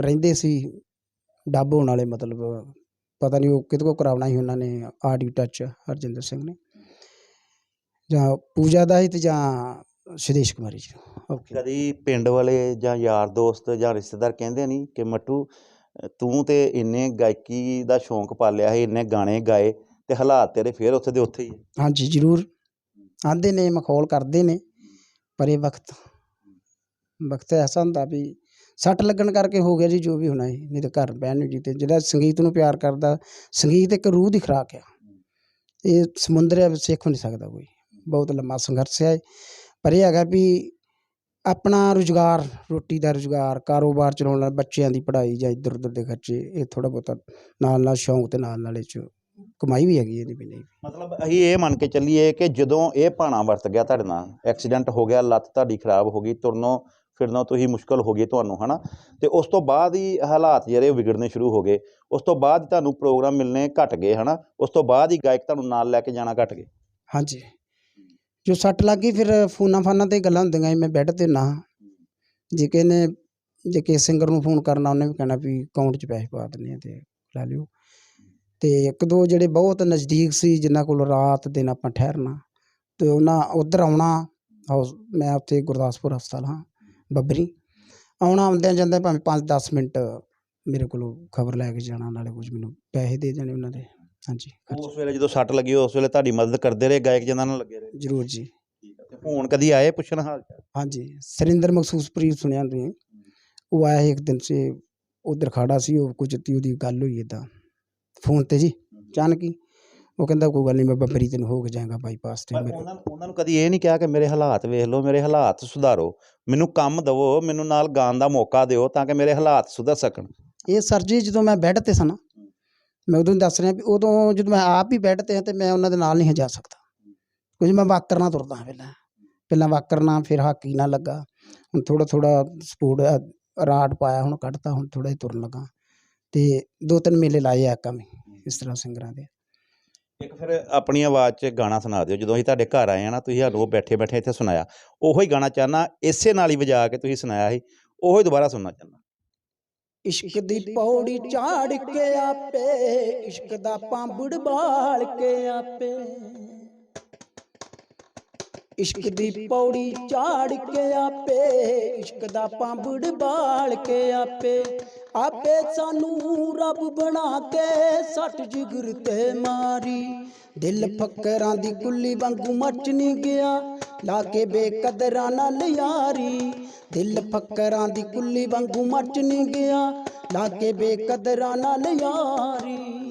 ਰਹਿੰਦੇ ਸੀ ਡੱਬ ਹੋਣ ਵਾਲੇ ਮਤਲਬ ਪਤਾ ਨਹੀਂ ਉਹ ਕਿਹਦੇ ਕੋ ਕਰਾਉਣਾ ਸੀ ਉਹਨਾਂ ਨੇ ਆਡੀਓ ਟੱਚ ਹਰਜਿੰਦਰ ਸਿੰਘ ਨੇ। ਜਾਂ ਪੂਜਾ ਦਾ ਹੀ ਤੇ ਜਾਂ ਸ਼ਦੇਸ਼ ਕੁਮਾਰੀ ਜੀ। ਓਕੇ। ਕਦੀ ਪਿੰਡ ਵਾਲੇ ਜਾਂ ਯਾਰ ਦੋਸਤ ਜਾਂ ਰਿਸ਼ਤੇਦਾਰ ਕਹਿੰਦੇ ਨਹੀਂ ਕਿ ਮੱਟੂ ਤੂੰ ਤਾਂ ਇੰਨੇ ਗਾਇਕੀ ਦਾ ਸ਼ੌਂਕ ਪਾਲਿਆ ਹੈ ਇੰਨੇ ਗਾਣੇ ਗਾਏ ਤੇ ਹਾਲਾਤ ਤੇਰੇ ਫੇਰ ਉੱਥੇ ਦੇ ਉੱਥੇ ਹੀ ਆ। ਹਾਂਜੀ, ਜ਼ਰੂਰ। ਆਂਦੇ ਨੇ, ਮਖੌਲ ਕਰਦੇ ਨੇ, ਪਰ ਇਹ ਵਕਤ ਵਕਤ ਐਸਾ ਹੁੰਦਾ ਵੀ ਸੱਟ ਲੱਗਣ ਕਰਕੇ ਹੋ ਗਿਆ ਜੀ, ਜੋ ਵੀ ਹੋਣਾ ਹੈ ਨਹੀਂ ਤਾਂ ਘਰ ਬਹਿਣ ਨੂੰ ਜੀ ਤੇ ਜਿਹੜਾ ਸੰਗੀਤ ਨੂੰ ਪਿਆਰ ਕਰਦਾ, ਸੰਗੀਤ ਇੱਕ ਰੂਹ ਦੀ ਖੁਰਾਕ ਆ। ਇਹ ਸਮੁੰਦਰ ਹੈ ਸਿੱਖ ਨਹੀਂ ਸਕਦਾ ਕੋਈ। ਬਹੁਤ ਲੰਮਾ ਸੰਘਰਸ਼ ਹੈ ਪਰ ਇਹ ਹੈਗਾ ਵੀ ਆਪਣਾ ਰੁਜ਼ਗਾਰ ਰੋਟੀ ਦਾ ਰੁਜ਼ਗਾਰ ਕਾਰੋਬਾਰ ਚਲਾਉਣ ਨਾਲ ਬੱਚਿਆਂ ਦੀ ਪੜ੍ਹਾਈ ਜਾਂ ਇੱਧਰ ਉੱਧਰ ਦੇ ਖਰਚੇ ਇਹ ਥੋੜਾ ਬਹੁਤਾ ਨਾਲ ਨਾਲ ਸ਼ੌਂਕ ਤੇ ਨਾਲ ਨਾਲ ਇਹ 'ਚ ਕਮਾਈ ਵੀ ਹੈਗੀ ਇਹਦੀ ਵੀ ਨਹੀਂ। ਮਤਲਬ ਅਸੀਂ ਇਹ ਮੰਨ ਕੇ ਚੱਲੀਏ ਕਿ ਜਦੋਂ ਇਹ ਭਾਣਾ ਵਰਤ ਗਿਆ ਤੁਹਾਡੇ ਨਾਲ ਐਕਸੀਡੈਂਟ ਹੋ ਗਿਆ ਲੱਤ ਤੁਹਾਡੀ ਖਰਾਬ ਹੋ ਗਈ ਤੁਰਨੋਂ ਫਿਰਨੋਂ ਤੁਸੀਂ ਮੁਸ਼ਕਲ ਹੋ ਗਈ ਤੁਹਾਨੂੰ ਹਨਾ? ਤੇ ਉਸ ਤੋਂ ਬਾਅਦ ਹੀ ਹਾਲਾਤ ਜਿਹੜੇ ਵਿਗੜਨੇ ਸ਼ੁਰੂ ਹੋ ਗਏ ਉਸ ਤੋਂ ਬਾਅਦ ਤੁਹਾਨੂੰ ਪ੍ਰੋਗਰਾਮ ਮਿਲਨੇ ਘਟ ਗਏ ਹਨਾ? ਉਸ ਤੋਂ ਬਾਅਦ ਹੀ ਗਾਇਕ ਤੁਹਾਨੂੰ ਨਾਲ ਲੈ ਕੇ ਜਾਣਾ ਘਟ ਗਏ। ਹਾਂਜੀ। ਜੋ ਸੱਟ ਲੱਗ ਗਈ, ਫਿਰ ਫੋਨਾਂ ਫਾਨਾਂ ਤੇ ਗੱਲਾਂ ਹੁੰਦੀਆਂ ਸੀ, ਮੈਂ ਬੈੱਡ ਤੇ ਨਾ। ਜੇ ਕਿਸੇ ਨੇ, ਜੇ ਕਿਸੇ ਸਿੰਗਰ ਨੂੰ ਫੋਨ ਕਰਨਾ, ਉਹਨੇ ਵੀ ਕਹਿਣਾ ਵੀ ਅਕਾਊਂਟ 'ਚ ਪੈਸੇ ਪਾ ਦਿੰਦੇ ਆ ਤੇ ਲੈ ਲਿਓ। ਤੇ ਇੱਕ ਦੋ ਜਿਹੜੇ ਬਹੁਤ ਨਜ਼ਦੀਕ ਸੀ, ਜਿਨ੍ਹਾਂ ਕੋਲ ਰਾਤ ਦਿਨ ਆਪਾਂ ਠਹਿਰਨਾ, ਤੇ ਉਹਨਾਂ ਉਧਰ ਆਉਣਾ ਹਾਊਸ ਮੈਂ ਉੱਥੇ ਗੁਰਦਾਸਪੁਰ ਹਸਪਤਾਲ ਹਾਂ, ਬੱਬਰੀ। ਆਉਣਾ ਆਉਂਦਿਆਂ ਜਾਂਦੇ ਭਾਵੇਂ 5-10 ਮਿੰਟ ਮੇਰੇ ਕੋਲੋਂ ਖਬਰ ਲੈ ਕੇ ਜਾਣਾ, ਨਾਲੇ ਕੁਝ ਮੈਨੂੰ ਪੈਸੇ ਦੇ ਦੇਣੇ ਉਹਨਾਂ ਦੇ। ਹਾਂਜੀ ਉਸ ਵੇਲੇ ਜਦੋਂ ਸੱਟ ਲੱਗੀ ਉਸ ਵੇਲੇ ਤੁਹਾਡੀ ਮਦਦ ਕਰਦੇ ਰਹੇ ਗਾਇਕ ਜਿਨ੍ਹਾਂ ਨਾਲ ਲੱਗੇ ਰਹੇ? ਜ਼ਰੂਰ ਜੀ। ਹੁਣ ਕਦੀ ਆਏ ਪੁੱਛਣ ਹਾਲ ਚਾਲ? ਹਾਂਜੀ ਸਰਿੰਦਰ ਮਖਸੂਸਪੁਰੀ ਸੁਣਿਆ ਤੁਸੀਂ? ਉਹ ਆਇਆ ਸੀ ਇੱਕ ਦਿਨ ਸੇ ਉਧਰ ਖੜਾ ਸੀ ਉਹ ਕੁਝ ਤੀ ਉਹਦੀ ਗੱਲ ਹੋਈ ਇਦਾਂ ਫੋਨ ਤੇ ਜੀ ਅਚਾਨਕ ਹੀ ਉਹ ਕਹਿੰਦਾ ਕੋਈ ਗੱਲ ਨਹੀਂ ਮੈਂ ਬੱਬਰੀ ਤੈਨੂੰ ਹੋ ਕੇ ਜਾਏਗਾ ਬਾਈਪਾਸ ਤੇ ਮੇਰੇ ਉਹਨਾਂ ਉਹਨਾਂ ਨੂੰ ਕਦੀ ਇਹ ਨਹੀਂ ਕਿਹਾ ਕਿ ਮੇਰੇ ਹਾਲਾਤ ਵੇਖ ਲਓ ਮੇਰੇ ਹਾਲਾਤ ਸੁਧਾਰੋ। ਮੈਨੂੰ ਕੰਮ ਦਿਵੋ ਮੈਨੂੰ ਨਾਲ ਗਾਣ ਦਾ ਮੌਕਾ ਦਿਓ ਤਾਂ ਕਿ ਮੇਰੇ ਹਾਲਾਤ ਸੁਧਰ ਸਕਣ। ਇਹ ਸਰ ਜੀ ਜਦੋਂ ਮੈਂ ਬੈੱਡ ਤੇ ਸਨ ਮੈਂ ਉਦੋਂ ਦੱਸ ਰਿਹਾ ਵੀ ਉਦੋਂ ਜਦੋਂ ਮੈਂ ਆਪ ਹੀ ਬੈੱਡ ਤੇ ਹਾਂ ਤੇ ਮੈਂ ਉਹਨਾਂ ਦੇ ਨਾਲ ਨਹੀਂ ਜਾ ਸਕਦਾ। ਕਿਉਂਕਿ ਮੈਂ ਵਾਕਰ ਨਾਲ ਤੁਰਦਾ ਹਾਂ ਪਹਿਲਾਂ। ਪਹਿਲਾਂ ਵਾਕਰ ਨਾਲ ਫਿਰ ਹਾਕੀ ਨਾਲ ਲੱਗਾ। ਹੁਣ ਥੋੜਾ ਥੋੜਾ ਸਪੋਰਟ ਰਾਟ ਪਾਇਆ, ਹੁਣ ਕੱਢਤਾ, ਹੁਣ ਥੋੜਾ ਹੀ ਤੁਰਨ ਲੱਗਾ। ਤੇ ਦੋ ਤਿੰਨ ਮੇਲੇ ਲਾਏ ਆ ਕੰਮ ਇਸ ਤਰ੍ਹਾਂ ਸਿੰਗਰਾਂ ਦੇ। ਇੱਕ ਫਿਰ ਆਪਣੀ ਆਵਾਜ਼ 'ਚ ਗਾਣਾ ਸੁਣਾ ਦਿਓ। ਜਦੋਂ ਅਸੀਂ ਤੁਹਾਡੇ ਘਰ ਆਏ ਆ ਨਾ, ਤੁਸੀਂ ਸਾਨੂੰ ਬੈਠੇ ਬੈਠੇ ਇੱਥੇ ਸੁਣਾਇਆ। ਉਹੋ ਹੀ ਗਾਣਾ ਚਾਹਨਾ ਇਸੇ ਨਾਲ ਹੀ ਵਜਾ ਕੇ ਤੁਸੀਂ ਸੁਣਾਇਆ ਸੀ। ਉਹੋ ਹੀ ਦੁਬਾਰਾ ਸੁਣਨਾ ਚਾਹੁੰਦਾ। ਇਸ਼ਕ ਦੀ ਪੌੜੀ ਝਾੜ ਕੇ ਆਪੇ, ਇਸ਼ਕ ਦਾ ਪਾਂਬੜ ਬਾਲ ਕੇ ਆਪੇ। ਇਸ਼ਕ ਦੀ ਪੌੜੀ ਝਾੜ ਕੇ ਆਪੇ, ਇਸ਼ਕ ਦਾ ਪਾਂਬੜ ਬਾਲ ਕੇ ਆਪੇ। ਆਪੇ ਸਾਨੂੰ ਰੱਬ ਬਣਾ ਕੇ ਸੱਟ ਜਿਗਰ ਤੇ ਮਾਰੀ। ਦਿਲ ਫੱਕਰਾਂ ਦੀ ਕੁੱਲੀ ਵਾਂਗੂ ਮੱਚ ਨਹੀਂ ਗਿਆ, ਲਾ ਕੇ ਬੇਕਦਰਾਂ ਨਾਲ ਯਾਰੀ। ਦਿਲ ਫੱਕਰਾਂ ਦੀ ਕੁੱਲੀ ਵਾਂਗੂ ਮੱਚ ਨਹੀਂ ਗਿਆ, ਲਾ ਕੇ ਬੇਕਦਰਾਂ ਨਾਲ ਯਾਰੀ।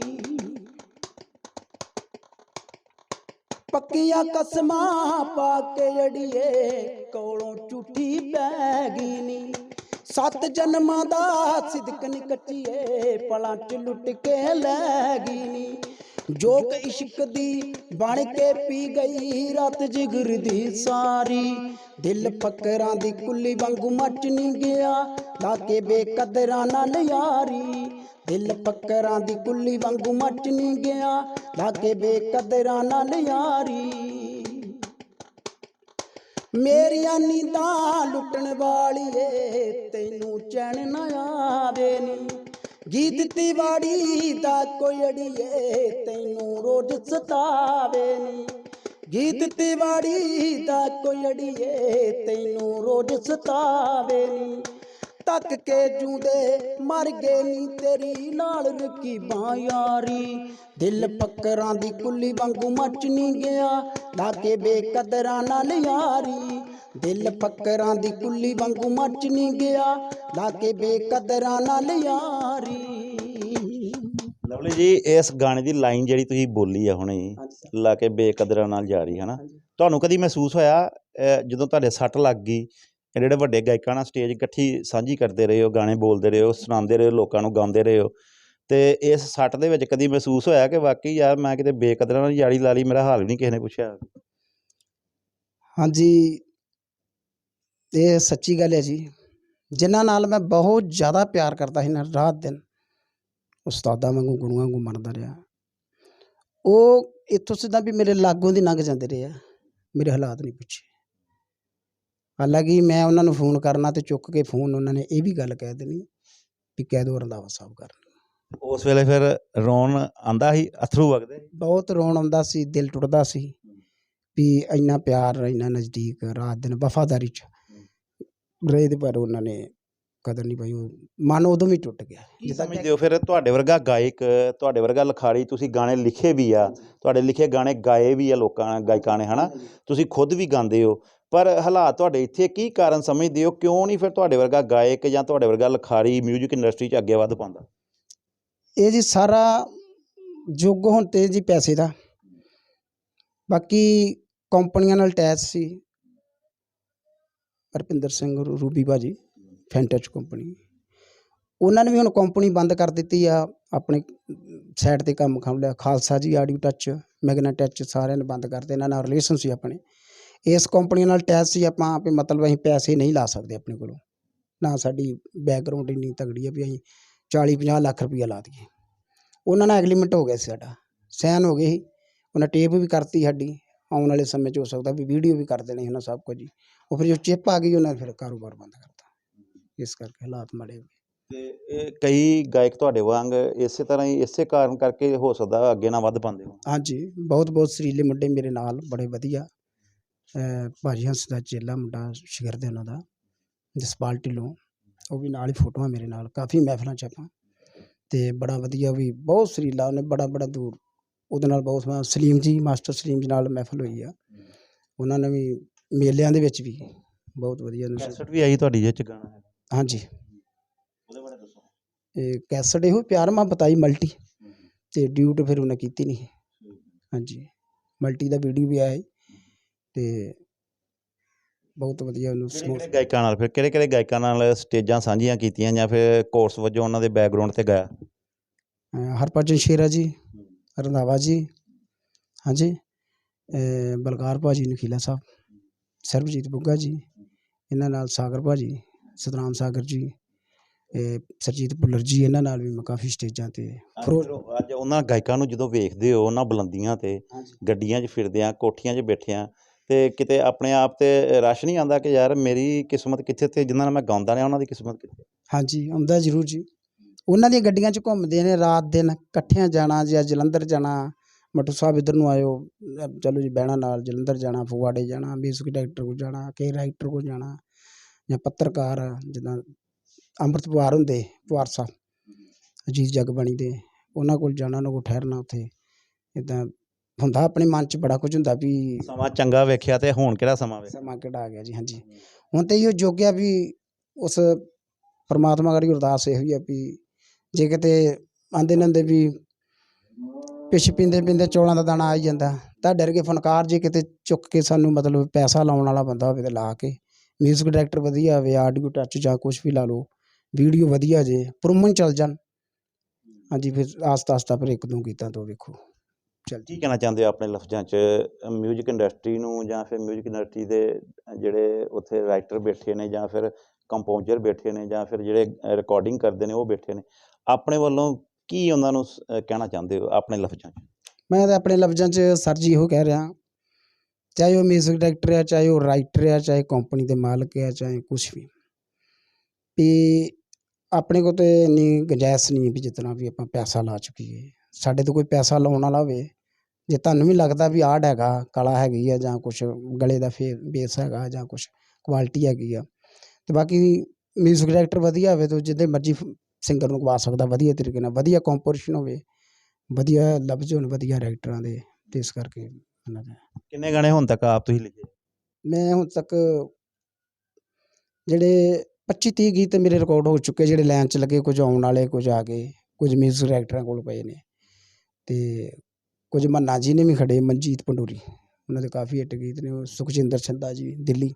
ਪੱਕੀਆਂ ਕਸਮਾਂ ਪਾ ਕੇ ਅੜੀਏ, ਕੋਲੋਂ ਝੂਠੀ ਪੈ ਗਈ ਨੀ। ਸੱਤ ਜਨਮਾਂ ਦਾ ਸਿਦਕ ਨੀ ਕੱਚੀਏ ਪਲਾਂ ਚ ਲੁੱਟ ਕੇ ਲੈ ਗਈ। ਨੀ ਜੋਕ ਇਸ਼ਕ ਦੀ ਬਣ ਕੇ ਪੀ ਗਈ, ਰਾਤ ਜਿਗਰ ਦੀ ਸਾਰੀ। ਦਿਲ ਫਕਰਾਂ ਦੀ ਕੁੱਲੀ ਵਾਂਗੂ ਮੱਚ ਨਹੀਂ ਗਿਆ ਲਾ ਕੇ ਬੇਕਦਰਾਂ ਨਾਲ ਯਾਰੀ। ਦਿਲ ਫਕਰਾਂ ਦੀ ਕੁੱਲੀ ਵਾਂਗੂ ਮੱਚ ਨਹੀਂ ਗਿਆ ਲਾ ਕੇ ਬੇਕਦਰਾਂ ਨਾਲ ਯਾਰੀ। ਮੇਰੀਆਂ ਨੀਂਦਾਂ ਲੁੱਟਣ ਵਾਲੀਏ, ਤੈਨੂੰ ਚੈਨ ਨਾ ਆਵੇ ਨੀ। ਗੀਤ ਤਿਵਾੜੀ ਦਾ ਕੋਈ ਅੜੀਏ, ਤੈਨੂੰ ਰੋਜ਼ ਸਤਾਵੇ ਨੀ। ਗੀਤ ਤਿਵਾੜੀ ਦਾ ਕੋਈ ਅੜੀਏ, ਤੈਨੂੰ ਰੋਜ਼ ਸਤਾਵੇ ਨੀ। ਤੱਕ ਕੇ ਜੂਦੇ ਮਰ ਗਏ ਨੀ ਤੇਰੀ ਨਾਲ ਰਕੀਬਾਂ ਯਾਰੀ ਦਿਲ ਫੱਕਰਾਂ ਦੀ ਕੁੱਲੀ ਵਾਂਗੂ ਮੱਚ ਨਹੀਂ ਗਿਆ ਲਾ ਕੇ ਬੇਕਦਰਾਂ ਨਾਲ ਯਾਰੀ। ਦਿਲ ਫੱਕਰਾਂ ਦੀ ਕੁੱਲੀ ਵਾਂਗੂ ਮੱਚ ਨਹੀਂ ਗਿਆ ਲਾ ਕੇ ਬੇਕਦਰਾਂ ਨਾਲ ਯਾਰੀ। ਲਵਲੀ ਜੀ ਇਸ ਗਾਣੇ ਦੀ ਲਾਈਨ ਜਿਹੜੀ ਤੁਸੀਂ ਬੋਲੀ ਆ ਹੁਣੇ ਲਾ ਕੇ ਬੇਕਦਰਾਂ ਨਾਲ ਜਾਰੀ ਹਨਾ? ਹਾਂਜੀ। ਤੁਹਾਨੂੰ ਕਦੀ ਮਹਿਸੂਸ ਹੋਇਆ ਜਦੋਂ ਤੁਹਾਡੇ ਸੱਟ ਲੱਗ ਗਈ ਇਹ ਜਿਹੜੇ ਵੱਡੇ ਗਾਇਕਾਂ ਨਾਲ ਸਟੇਜ ਇਕੱਠੀ ਸਾਂਝੀ ਕਰਦੇ ਰਹੇ ਹੋ, ਗਾਣੇ ਬੋਲਦੇ ਰਹੇ ਹੋ, ਸੁਣਾਉਂਦੇ ਰਹੇ ਹੋ, ਲੋਕਾਂ ਨੂੰ ਗਾਉਂਦੇ ਰਹੇ ਹੋ, ਤੇ ਇਸ ਸੱਟ ਦੇ ਵਿੱਚ ਕਦੀ ਮਹਿਸੂਸ ਹੋਇਆ ਕਿ ਵਾਕਈ ਯਾਰ ਮੈਂ ਕਿਤੇ ਬੇਕਦਰਾਂ ਨਾਲ ਯਾਰੀ ਲਾ ਲਈ, ਮੇਰਾ ਹਾਲ ਵੀ ਨਹੀਂ ਕਿਸੇ ਨੇ ਪੁੱਛਿਆ? ਹਾਂਜੀ। ਇਹ ਸੱਚੀ ਗੱਲ ਹੈ ਜੀ। ਜਿਨ੍ਹਾਂ ਨਾਲ ਮੈਂ ਬਹੁਤ ਜ਼ਿਆਦਾ ਪਿਆਰ ਕਰਦਾ ਸੀ ਨਾ, ਰਾਤ ਦਿਨ, ਉਸਤਾਦਾਂ ਵਾਂਗੂ, ਗੁਰੂਆਂ ਵਾਂਗੂ ਮੰਨਦਾ ਰਿਹਾ। ਉਹ ਇੱਥੋਂ ਸਿੱਧਾ ਵੀ ਮੇਰੇ ਲਾਗੋਂ ਦੀ ਲੰਘ ਜਾਂਦੇ ਰਹੇ ਆ, ਮੇਰੇ ਹਾਲਾਤ ਨਹੀਂ ਪੁੱਛੇ। ਹਾਲਾਂਕਿ ਮੈਂ ਉਹਨਾਂ ਨੂੰ ਫੋਨ ਕਰਨਾ ਤੇ ਚੁੱਕ ਕੇ ਫੋਨ ਉਹਨਾਂ ਨੇ ਇਹ ਵੀ ਗੱਲ ਕਹਿ ਦੇਣੀ ਵੀ ਕਹਿ ਦੋ ਰੰਧਾਵਾ ਸਾਹਿਬ ਕਰ ਉਸ ਵੇਲੇ ਫਿਰ ਰੋਣ ਆਂਦਾ ਸੀ ਅਥਰੂ ਵਗਦੇ ਬਹੁਤ ਰੋਣ ਆਉਂਦਾ ਸੀ ਦਿਲ ਟੁੱਟਦਾ ਸੀ ਵੀ ਇੰਨਾ ਪਿਆਰ ਇੰਨਾ ਨਜ਼ਦੀਕ ਰਾਤ ਦਿਨ ਵਫਾਦਾਰੀ ਚ ਰਹੇ ਪਰ ਉਹਨਾਂ ਨੇ ਕਦਰ ਨਹੀਂ ਪਾਈ ਉਹ ਮਨ ਉਦੋਂ ਵੀ ਟੁੱਟ ਗਿਆ। ਕੀ ਜਿੱਦਾਂ ਕਿ- ਸਮਝਦੇ ਹੋ ਫਿਰ ਤੁਹਾਡੇ ਵਰਗਾ ਗਾਇਕ ਤੁਹਾਡੇ ਵਰਗਾ ਲਿਖਾਰੀ ਤੁਸੀਂ ਗਾਣੇ ਲਿਖੇ ਵੀ ਆ ਤੁਹਾਡੇ ਲਿਖੇ ਗਾਣੇ ਗਾਏ ਵੀ ਆ ਲੋਕਾਂ ਗਾਇਕਾਂ ਨੇ ਹਨਾ? ਤੁਸੀਂ ਖੁਦ ਵੀ ਗਾਉਂਦੇ ਹੋ ਪਰ ਹਾਲਾਤ ਤੁਹਾਡੇ ਇੱਥੇ ਕੀ ਕਾਰਨ ਸਮਝਦੇ ਹੋ? ਕਿਉਂ ਨਹੀਂ ਫਿਰ ਤੁਹਾਡੇ ਵਰਗਾ ਗਾਇਕ ਜਾਂ ਤੁਹਾਡੇ ਵਰਗਾ ਲਿਖਾਰੀ 뮤직 ਇੰਡਸਟਰੀ 'ਚ ਅੱਗੇ ਵੱਧ ਪਾਉਂਦਾ? ਇਹ ਜੀ ਸਾਰਾ ਯੁੱਗ ਹੁਣ ਤੇ ਜੀ ਪੈਸੇ ਦਾ। ਬਾਕੀ ਕੰਪਨੀਆਂ ਨਾਲ ਅਟੈਚ ਸੀ। ਰਪਿੰਦਰ ਸਿੰਘ, ਰੂ- ਰੂਬੀ ਬਾਜੀ ਫੈਂਟਚ ਕੰਪਨੀ ਉਹਨਾਂ ਨੇ ਵੀ ਹੁਣ ਕੰਪਨੀ ਬੰਦ ਕਰ ਦਿੱਤੀ ਆ। ਆਪਣੇ ਸਾਈਡ ਤੇ ਕੰਮ ਖੰਭ ਲਿਆ। ਖਾਲਸਾ ਜੀ ਆਡੀਓ ਟੱਚ ਮੈਗਨਾ ਟੱਚ ਸਾਰਿਆਂ ਨੇ ਬੰਦ ਕਰਤੇ ਇਹਨਾਂ ਨਾਲ ਰਿਲੇਸ਼ਨ ਸੀ ਆਪਣੇ। ਇਸ ਕੰਪਨੀ ਨਾਲ ਅਟੈਚ ਸੀ ਆਪਾਂ ਵੀ ਮਤਲਬ ਅਸੀਂ ਪੈਸੇ ਨਹੀਂ ਲਾ ਸਕਦੇ ਆਪਣੇ ਕੋਲੋਂ। ਨਾ ਸਾਡੀ ਬੈਕਗ੍ਰਾਉਂਡ ਇੰਨੀ ਤਗੜੀ ਆ ਵੀ ਅਸੀਂ 40 50 ਲੱਖ ਰੁਪਈਆ ਲਾ ਦਈਏ। ਉਹਨਾਂ ਨਾਲ ਐਗਰੀਮੈਂਟ ਹੋ ਗਿਆ ਸੀ ਸਾਡਾ। ਸਾਈਨ ਹੋ ਗਏ ਸੀ। ਉਹਨਾਂ ਟੇਪ ਵੀ ਕਰਤੀ ਸਾਡੀ। ਆਉਣ ਵਾਲੇ ਸਮੇਂ 'ਚ ਹੋ ਸਕਦਾ ਵੀ ਵੀਡੀਓ ਵੀ ਕਰ ਦੇਣੀ ਉਹਨਾਂ ਸਭ ਕੁਝ ਜੀ ਉਹ ਫਿਰ ਜੋ ਚਿੱਪ ਆ ਗਈ ਉਹਨਾਂ ਫਿਰ ਕਾਰੋਬਾਰ ਬੰਦ ਕਰਤਾ। ਇਸ ਕਰਕੇ ਹਾਲਾਤ ਮਾੜੇ ਹੋ ਗਏ। ਤੇ ਇਹ ਕਈ ਗਾਇਕ ਤੁਹਾਡੇ ਵਾਂਗ ਇਸੇ ਤਰ੍ਹਾਂ ਹੀ ਇਸੇ ਕਾਰਨ ਕਰਕੇ ਹੋ ਸਕਦਾ ਅੱਗੇ ਨਾ ਵੱਧ ਪਾਉਂਦੇ ਹੋ ਹਾਂਜੀ ਬਹੁਤ ਬਹੁਤ ਸਰੀਲੇ ਮੁੰਡੇ ਮੇਰੇ ਨਾਲ ਬੜੇ ਵਧੀਆ। ਭਾਜੀ ਹੰਸ ਦਾ ਚੇਲਾ ਮੁੰਡਾ ਸ਼ਗਿਰਦ ਹੈ ਉਹਨਾਂ ਦਾ ਜਸਪਾਲ ਢਿੱਲੋਂ ਉਹ ਵੀ ਨਾਲ ਹੀ ਫੋਟੋਆਂ ਮੇਰੇ ਨਾਲ ਕਾਫੀ ਮਹਿਫਲਾਂ 'ਚ ਆਪਾਂ। ਤੇ ਬੜਾ ਵਧੀਆ ਵੀ ਬਹੁਤ ਸਰੀਲਾ ਉਹਨੇ ਬੜਾ ਬੜਾ ਦੂਰ ਉਹਦੇ ਨਾਲ ਬਹੁਤ ਸਮਾਂ ਸਲੀਮ ਜੀ ਮਾਸਟਰ ਸਲੀਮ ਜੀ ਨਾਲ ਮਹਿਫਲ ਹੋਈ ਆ। ਉਹਨਾਂ ਨੇ ਵੀ ਮੇਲਿਆਂ ਦੇ ਵਿੱਚ ਵੀ ਬਹੁਤ ਵਧੀਆ ਕੈਸਟ ਵੀ ਆਈ ਤੁਹਾਡੀ ਜਿਹ ਚ ਗਾਣਾ ਹੈ ਹਾਂਜੀ। ਉਹਦੇ ਬਾਰੇ ਦੱਸੋ। ਇਹ ਕੈਸਟ ਇਹੋ ਪਿਆਰ ਮਾ ਬਤਾਈ ਮਲਟੀ ਤੇ ਡਿਊਟ ਫਿਰ ਉਹਨੇ ਕੀਤੀ ਨਹੀਂ। ਹਾਂਜੀ। ਮਲਟੀ ਦਾ ਵੀਡੀਓ ਵੀ ਆਇਆ ਤੇ ਬਹੁਤ ਵਧੀਆ ਉਹਨੂੰ ਸਮੂਥ ਕਿਹੜੇ ਗਾਇਕਾਂ ਨਾਲ ਫਿਰ ਕਿਹੜੇ ਕਿਹੜੇ ਗਾਇਕਾਂ ਨਾਲ ਸਟੇਜਾਂ ਸਾਂਝੀਆਂ ਕੀਤੀਆਂ ਜਾਂ ਫਿਰ ਕੋਰਸ ਵਜੋਂ ਉਹਨਾਂ ਦੇ ਬੈਕਗ੍ਰਾਉਂਡ ਤੇ ਗਾਇਆ? ਅਹ ਹਰਭਜਨ ਸ਼ੇਰਾ ਜੀ ਰੰਧਾਵਾ ਜੀ ਹਾਂਜੀ ਅਹ ਬਲਕਾਰ ਭਾਜੀ ਨਖੀਲਾ ਸਾਹਿਬ ਸਰਬਜੀਤ ਬੁੱਗਾ ਜੀ ਇਹਨਾਂ ਨਾਲ ਸਾਗਰ ਭਾਜੀ ਸਤਨਾਮ ਸਾਗਰ ਜੀ ਇਹ ਸਰਜੀਤ ਭੁੱਲਰ ਜੀ ਇਹਨਾਂ ਨਾਲ ਵੀ ਮੈਂ ਕਾਫੀ ਸਟੇਜਾਂ ਤੇ ਫਿਰੋਜ਼ ਅੱਜ ਉਹਨਾਂ ਗਾਇਕਾਂ ਨੂੰ ਜਦੋਂ ਵੇਖਦੇ ਹੋ ਉਹਨਾਂ ਬੁਲੰਦੀਆਂ ਤੇ ਗੱਡੀਆਂ 'ਚ ਫਿਰਦੇ ਆ ਕੋਠੀਆਂ 'ਚ ਬੈਠੇ ਅਤੇ ਕਿਤੇ ਆਪਣੇ ਆਪ ਤੇ ਰਸ਼ ਨਹੀਂ ਆਉਂਦਾ ਕਿ ਯਾਰ ਮੇਰੀ ਕਿਸਮਤ ਕਿੱਥੇ ਤੇ ਜਿਨ੍ਹਾਂ ਨਾਲ ਮੈਂ ਗਾਉਂਦਾ ਨੇ ਉਹਨਾਂ ਦੀ ਕਿਸਮਤ ਕਿੱਥੇ ਹਾਂਜੀ, ਆਉਂਦਾ ਜ਼ਰੂਰ ਜੀ। ਉਹਨਾਂ ਦੀਆਂ ਗੱਡੀਆਂ 'ਚ ਘੁੰਮਦੇ ਨੇ, ਰਾਤ ਦਿਨ ਇਕੱਠਿਆਂ ਜਾਣਾ, ਜਾਂ ਜਲੰਧਰ ਜਾਣਾ, ਮਟੂ ਸਾਹਿਬ ਇੱਧਰ ਨੂੰ ਆਇਓ। ਚਲੋ ਜੀ, ਬਹਿਣਾ ਨਾਲ, ਜਲੰਧਰ ਜਾਣਾ ਫੁਆੜੇ ਜਾਣਾ ਮਿਊਜ਼ਿਕ ਡਾਇਰੈਕਟਰ ਕੋਲ ਜਾਣਾ, ਕੇ ਰਾਈਟਰ ਕੋਲ ਜਾਣਾ, ਜਾਂ ਪੱਤਰਕਾਰ, ਜਿੱਦਾਂ ਅੰਮ੍ਰਿਤ ਪਵਾਰ ਹੁੰਦੇ, ਪਵਾਰ ਸਾਹਿਬ, ਅਜੀਤ ਜਗਬਾਣੀ ਦੇ, ਉਹਨਾਂ ਕੋਲ ਜਾਣਾ, ਉਹਨਾਂ ਕੋਲ ਠਹਿਰਨਾ ਉੱਥੇ। ਇਦਾਂ ਹੁੰਦਾ ਆਪਣੇ ਮਨ 'ਚ ਬੜਾ ਕੁਝ ਹੁੰਦਾ ਵੀ ਸਮਾਂ ਚੰਗਾ ਵੇਖਿਆ ਤੇ ਹੁਣ ਕਿਹੜਾ ਸਮਾਂ ਵੇ? ਸਮਾਂ ਕਿਹੜਾ ਆ ਗਿਆ ਜੀ ਹਾਂਜੀ। ਹੁਣ ਤੇ ਇਹੋ ਜੋਗਿਆ ਵੀ ਉਸ ਪਰਮਾਤਮਾ ਗੜੀ ਅਰਦਾਸ ਇਹੋ ਹੀ ਆ ਵੀ ਜੇ ਕਿਤੇ ਆਂਦੇ ਨੰਦੇ ਵੀ ਪਿਛ ਪਿੰਦੇ ਪਿੰਦੇ ਚੌਲਾਂ ਦਾ ਦਾਣਾ ਆ ਹੀ ਜਾਂਦਾ ਤਾਂ ਡਰ ਕੇ ਫਨਕਾਰ ਜੇ ਕਿਤੇ ਚੁੱਕ ਕੇ ਸਾਨੂੰ ਮਤਲਬ ਪੈਸਾ ਲਾਉਣ ਵਾਲਾ ਬੰਦਾ ਹੋਵੇ ਤੇ ਲਾ ਕੇ ਮਿਊਜ਼ਿਕ ਡਾਇਰੈਕਟਰ ਵਧੀਆ ਹੋਵੇ ਆਡੀਓ ਟੱਚ ਜਾਂ ਕੁਝ ਵੀ ਲਾ ਲਓ ਵੀਡੀਓ ਵਧੀਆ ਜੇ ਪ੍ਰੋਮਨ ਚੱਲ ਜਾਣ। ਹਾਂਜੀ ਫਿਰ ਆਸਤਾ ਆਸਤਾ ਫਿਰ ਇੱਕ ਦੋ ਗੀਤਾਂ ਤੋਂ ਵੇਖੋ। ਚੱਲ ਕੀ ਕਹਿਣਾ ਚਾਹੁੰਦੇ ਹੋ ਆਪਣੇ ਲਫ਼ਜ਼ਾਂ 'ਚ 뮤직 ਇੰਡਸਟਰੀ ਨੂੰ ਜਾਂ ਫਿਰ 뮤직 ਇੰਡਸਟਰੀ ਦੇ ਜਿਹੜੇ ਉੱਥੇ ਰਾਈਟਰ ਬੈਠੇ ਨੇ ਜਾਂ ਫਿਰ ਕੰਪੋਜ਼ਰ ਬੈਠੇ ਨੇ ਜਾਂ ਫਿਰ ਜਿਹੜੇ ਰਿਕਾਰਡਿੰਗ ਕਰਦੇ ਨੇ ਉਹ ਬੈਠੇ ਨੇ ਆਪਣੇ ਵੱਲੋਂ ਕੀ ਉਹਨਾਂ ਨੂੰ ਸ- ਅਹ ਕਹਿਣਾ ਚਾਹੁੰਦੇ ਹੋ ਆਪਣੇ ਲਫ਼ਜ਼ਾਂ 'ਚ ਮੈਂ ਤਾਂ ਆਪਣੇ ਲਫ਼ਜ਼ਾਂ 'ਚ ਸਰ ਜੀ ਇਹੋ ਕਹਿ ਰਿਹਾ ਚਾਹੇ ਉਹ ਮਿਊਜ਼ਿਕ ਡਾਇਰੈਕਟਰ ਆ ਚਾਹੇ ਉਹ ਰਾਈਟਰ ਆ ਚਾਹੇ ਕੰਪਨੀ ਦੇ ਮਾਲਕ ਆ ਚਾਹੇ ਕੁਝ ਵੀ ਵੀ ਆਪਣੇ ਕੋਲ ਤੇ ਇੰਨੀ ਗੁੰਜਾਇਸ਼ ਨਹੀਂ ਵੀ ਜਿਤਨਾ ਵੀ ਆਪਾਂ ਪੈਸਾ ਲਾ ਚੁੱਕੀਏ ਸਾਡੇ ਤੋਂ ਕੋਈ ਪੈਸਾ ਲਾਉਣ ਵਾਲਾ ਹੋਵੇ ਜੇ ਤੁਹਾਨੂੰ ਵੀ ਲੱਗਦਾ ਵੀ ਆਰਟ ਹੈਗਾ ਕਲਾ ਹੈਗੀ ਆ ਜਾਂ ਕੁਝ ਗਲੇ ਦਾ ਫੇ ਬੇਸ ਹੈਗਾ ਜਾਂ ਕੁਝ ਕੁਆਲਿਟੀ ਹੈਗੀ ਆ। ਤੇ ਬਾਕੀ ਮਿਊਜ਼ਿਕ ਡਾਇਰੈਕਟਰ ਵਧੀਆ ਹੋਵੇ ਤਾਂ ਜਿੱਦੇ ਮਰਜ਼ੀ ਸਿੰਗਰ ਨੂੰ ਗਵਾ ਸਕਦਾ ਵਧੀਆ ਤਰੀਕੇ ਨਾਲ ਵਧੀਆ ਕੰਪੋਜੀਸ਼ਨ ਹੋਵੇ ਵਧੀਆ ਲਫ਼ਜ਼ ਹੋਣ ਵਧੀਆ ਰਾਈਟਰਾਂ ਦੇ ਤੇ ਇਸ ਕਰਕੇ ਉਹਨਾਂ ਦਾ। ਕਿੰਨੇ ਗਾਣੇ ਹੁਣ ਤੱਕ ਆਪ ਤੁਸੀਂ ਲਿਖੇ? ਮੈਂ ਹੁਣ ਤੱਕ ਜਿਹੜੇ 25 30 ਗੀਤ ਮੇਰੇ ਰਿਕਾਰਡ ਹੋ ਚੁੱਕੇ ਜਿਹੜੇ ਲਾਈਨ 'ਚ ਲੱਗੇ ਕੁਝ ਆਉਣ ਵਾਲੇ ਕੁਝ ਆ ਗਏ ਕੁਝ ਮਿਊਜ਼ਿਕ ਡਾਇਰੈਕਟਰਾਂ ਕੋਲ ਪਏ ਨੇ। ਤੇ ਕੁਝ ਮੰਨਾ ਜੀ ਨੇ ਵੀ ਖੜੇ, ਮਨਜੀਤ ਪੰਡੂਰੀ। ਉਹਨਾਂ ਦੇ ਕਾਫੀ ਹਿੱਟ ਗੀਤ ਨੇ, ਉਹ ਸੁਖਜਿੰਦਰ ਛੰਦਾ ਜੀ, ਦਿੱਲੀ।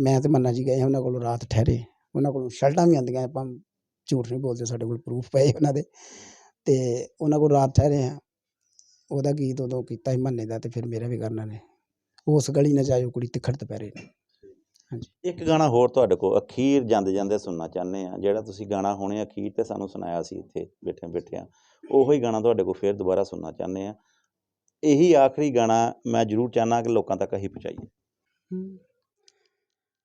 ਮੈਂ ਤੇ ਮੰਨਾ ਜੀ ਗਏ ਉਹਨਾਂ ਕੋਲ ਰਾਤ ਠਹਿਰੇ। ਉਹਨਾਂ ਕੋਲ ਸ਼ਰਟਾਂ ਵੀ ਆਉਂਦੀਆਂ, ਆਪਾਂ ਝੂਠ ਨਹੀਂ ਬੋਲਦੇ, ਸਾਡੇ ਕੋਲ ਪ੍ਰੂਫ ਪਏ ਉਹਨਾਂ ਦੇ। ਤੇ ਉਹਨਾਂ ਕੋਲ ਰਾਤ ਠਹਿਰੇ ਆ ਉਹਦਾ ਗੀਤ ਉਦੋਂ ਕੀਤਾ ਸੀ ਮੰਨੇ ਦਾ ਤੇ ਫਿਰ ਮੇਰਾ ਵੀ ਕਰਨਾ ਨੇ। ਉਸ ਗਲੀ ਨਾ ਜਾਇਓ ਕੁੜੀ ਤਿੱਖੜ ਦੁਪਹਿਰੇ ਇੱਕ ਗਾਣਾ ਹੋਰ ਤੁਹਾਡੇ ਕੋਲ, ਅਖੀਰ ਜਾਂਦੇ ਜਾਂਦੇ ਸੁਣਨਾ ਚਾਹੁੰਦੇ ਆ ਜਿਹੜਾ ਤੁਸੀਂ ਗਾਣਾ ਹੁਣੇ ਅਖੀਰ ਤੇ ਸਾਨੂੰ ਸੁਣਾਇਆ ਸੀ ਇੱਥੇ ਬੈਠੇ ਬੈਠਿਆਂ ਉਹੋ ਹੀ ਗਾਣਾ ਤੁਹਾਡੇ ਕੋਲ ਫੇਰ ਦੁਬਾਰਾ ਸੁਣਨਾ ਚਾਹੁੰਦੇ ਆ ਇਹੀ ਆਖਰੀ ਗਾਣਾ ਮੈਂ ਜ਼ਰੂਰ ਚਾਹਨਾ ਕਿ ਲੋਕਾਂ ਤੱਕ ਅਸੀਂ ਪਹੁੰਚਾਈਏ।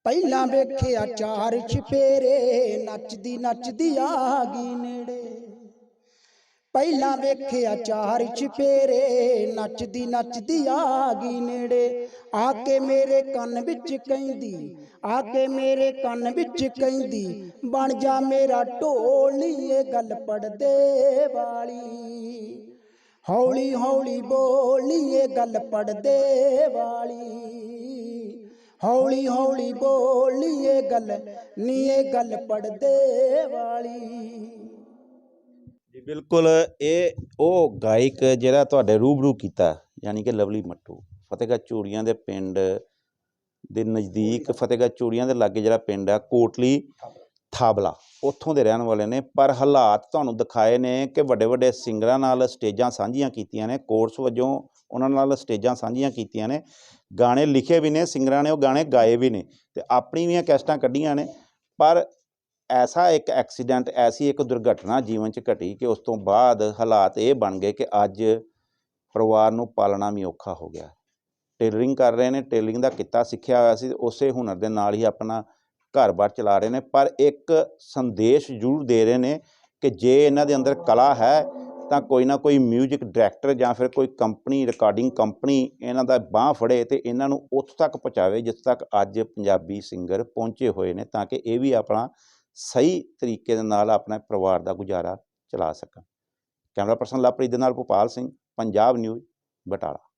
ਪਹਿਲਾਂ ਵੇਖਿਆ ਚਾਰ ਚਪੇਰੇ ਨੱਚਦੀ ਨੱਚਦੀ ਆ ਗਈ ਨੇੜੇ। ਪਹਿਲਾਂ ਵੇਖਿਆ ਚਾਰ ਚਪੇਰੇ ਨੱਚਦੀ ਨੱਚਦੀ ਆ ਗਈ ਨੇੜੇ। ਆ ਕੇ ਮੇਰੇ ਕੰਨ ਵਿੱਚ ਕਹਿੰਦੀ ਆ ਕੇ ਮੇਰੇ ਕੰਨ ਵਿੱਚ ਕਹਿੰਦੀ ਬਣ ਜਾ ਮੇਰਾ ਢੋਲ ਨੀ ਇਹ ਗੱਲ ਪੜਦੇ ਵਾਲੀ। ਹੌਲੀ ਹੌਲੀ ਬੋਲੀਏ ਗੱਲ ਪੜਦੇ ਵਾਲੀ। ਹੌਲੀ ਹੌਲੀ ਬੋਲੀਏ ਗੱਲ ਨੀ ਗੱਲ ਪੜਦੇ ਵਾਲੀ। ਜੀ ਬਿਲਕੁਲ, ਇਹ ਉਹ ਗਾਇਕ ਜਿਹੜਾ ਤੁਹਾਡੇ ਰੂਬਰੂ ਕੀਤਾ, ਯਾਨੀ ਕਿ ਲਵਲੀ ਮੱਟੂ, ਫਤਿਹਗੜ੍ਹ ਚੂੜੀਆਂ ਦੇ ਪਿੰਡ ਦੇ ਨਜ਼ਦੀਕ, ਫਤਿਹਗੜ੍ਹ ਚੂੜੀਆਂ ਦੇ ਲਾਗੇ ਜਿਹੜਾ ਪਿੰਡ ਆ, ਕੋਟਲੀ ਥਾਬਲਾ। ਉੱਥੋਂ ਦੇ ਰਹਿਣ ਵਾਲੇ ਨੇ, ਪਰ ਹਾਲਾਤ ਤੁਹਾਨੂੰ ਦਿਖਾਏ ਨੇ ਕਿ ਵੱਡੇ ਵੱਡੇ ਸਿੰਗਰਾਂ ਨਾਲ ਸਟੇਜਾਂ ਸਾਂਝੀਆਂ ਕੀਤੀਆਂ ਨੇ, ਕੋਰਸ ਵਜੋਂ ਉਹਨਾਂ ਨਾਲ ਸਟੇਜਾਂ ਸਾਂਝੀਆਂ ਕੀਤੀਆਂ ਨੇ। ਗਾਣੇ ਲਿਖੇ ਵੀ ਨੇ, ਸਿੰਗਰਾਂ ਨੇ, ਉਹ ਗਾਣੇ ਗਾਏ ਵੀ ਨੇ ਤੇ ਆਪਣੀ ਵੀ ਕੈਸਟਾਂ ਕੱਢੀਆਂ ਨੇ। ਪਰ ਐਸਾ ਇੱਕ ਐਕਸੀਡੈਂਟ, ਐਸੀ ਇੱਕ ਦੁਰਘਟਨਾ ਜੀਵਨ 'ਚ ਘਟੀ ਕਿ ਉਸ ਤੋਂ ਬਾਅਦ ਹਾਲਾਤ ਇਹ ਬਣ ਗਏ ਕਿ ਅੱਜ ਪਰਿਵਾਰ ਨੂੰ ਪਾਲਣਾ ਵੀ ਔਖਾ ਹੋ ਗਿਆ। ਟੇਲਰਿੰਗ ਕਰ ਰਹੇ ਨੇ, ਟੇਲਰਿੰਗ ਦਾ ਕਿੱਤਾ ਸਿੱਖਿਆ ਹੋਇਆ ਸੀ, ਉਸੇ ਹੁਨਰ ਦੇ ਨਾਲ ਹੀ ਆਪਣਾ ਘਰ-ਬਾਰ ਚਲਾ ਰਹੇ ਨੇ, ਪਰ ਇੱਕ ਸੰਦੇਸ਼ ਜ਼ਰੂਰ ਦੇ ਰਹੇ ਨੇ ਕਿ ਜੇ ਇਹਨਾਂ ਦੇ ਅੰਦਰ ਕਲਾ ਹੈ, ਤਾਂ ਕੋਈ ਨਾ ਕੋਈ 뮤직 ਡਾਇਰੈਕਟਰ ਜਾਂ ਫਿਰ ਕੋਈ ਕੰਪਨੀ ਰਿਕਾਰਡਿੰਗ ਕੰਪਨੀ ਇਹਨਾਂ ਦਾ ਬਾਹ ਫੜੇ ਤੇ ਇਹਨਾਂ ਨੂੰ ਉੱਥੋਂ ਤੱਕ ਪਹੁੰਚਾਵੇ ਜਿੱਥੇ ਤੱਕ ਅੱਜ ਪੰਜਾਬੀ ਸਿੰਗਰ ਪਹੁੰਚੇ ਹੋਏ ਨੇ, ਤਾਂ ਕਿ ਇਹ ਵੀ ਆਪਣਾ ਸਹੀ ਤਰੀਕੇ ਦੇ ਨਾਲ ਆਪਣੇ ਪਰਿਵਾਰ ਦਾ ਗੁਜ਼ਾਰਾ ਚਲਾ ਸਕਣ। ਕੈਮਰਾ ਪਰਸਨ ਲਵਪ੍ਰੀਤ ਦੇ ਨਾਲ ਭੋਪਾਲ ਸਿੰਘ, ਪੰਜਾਬ ਨਿਊਜ਼, ਬਟਾਲਾ।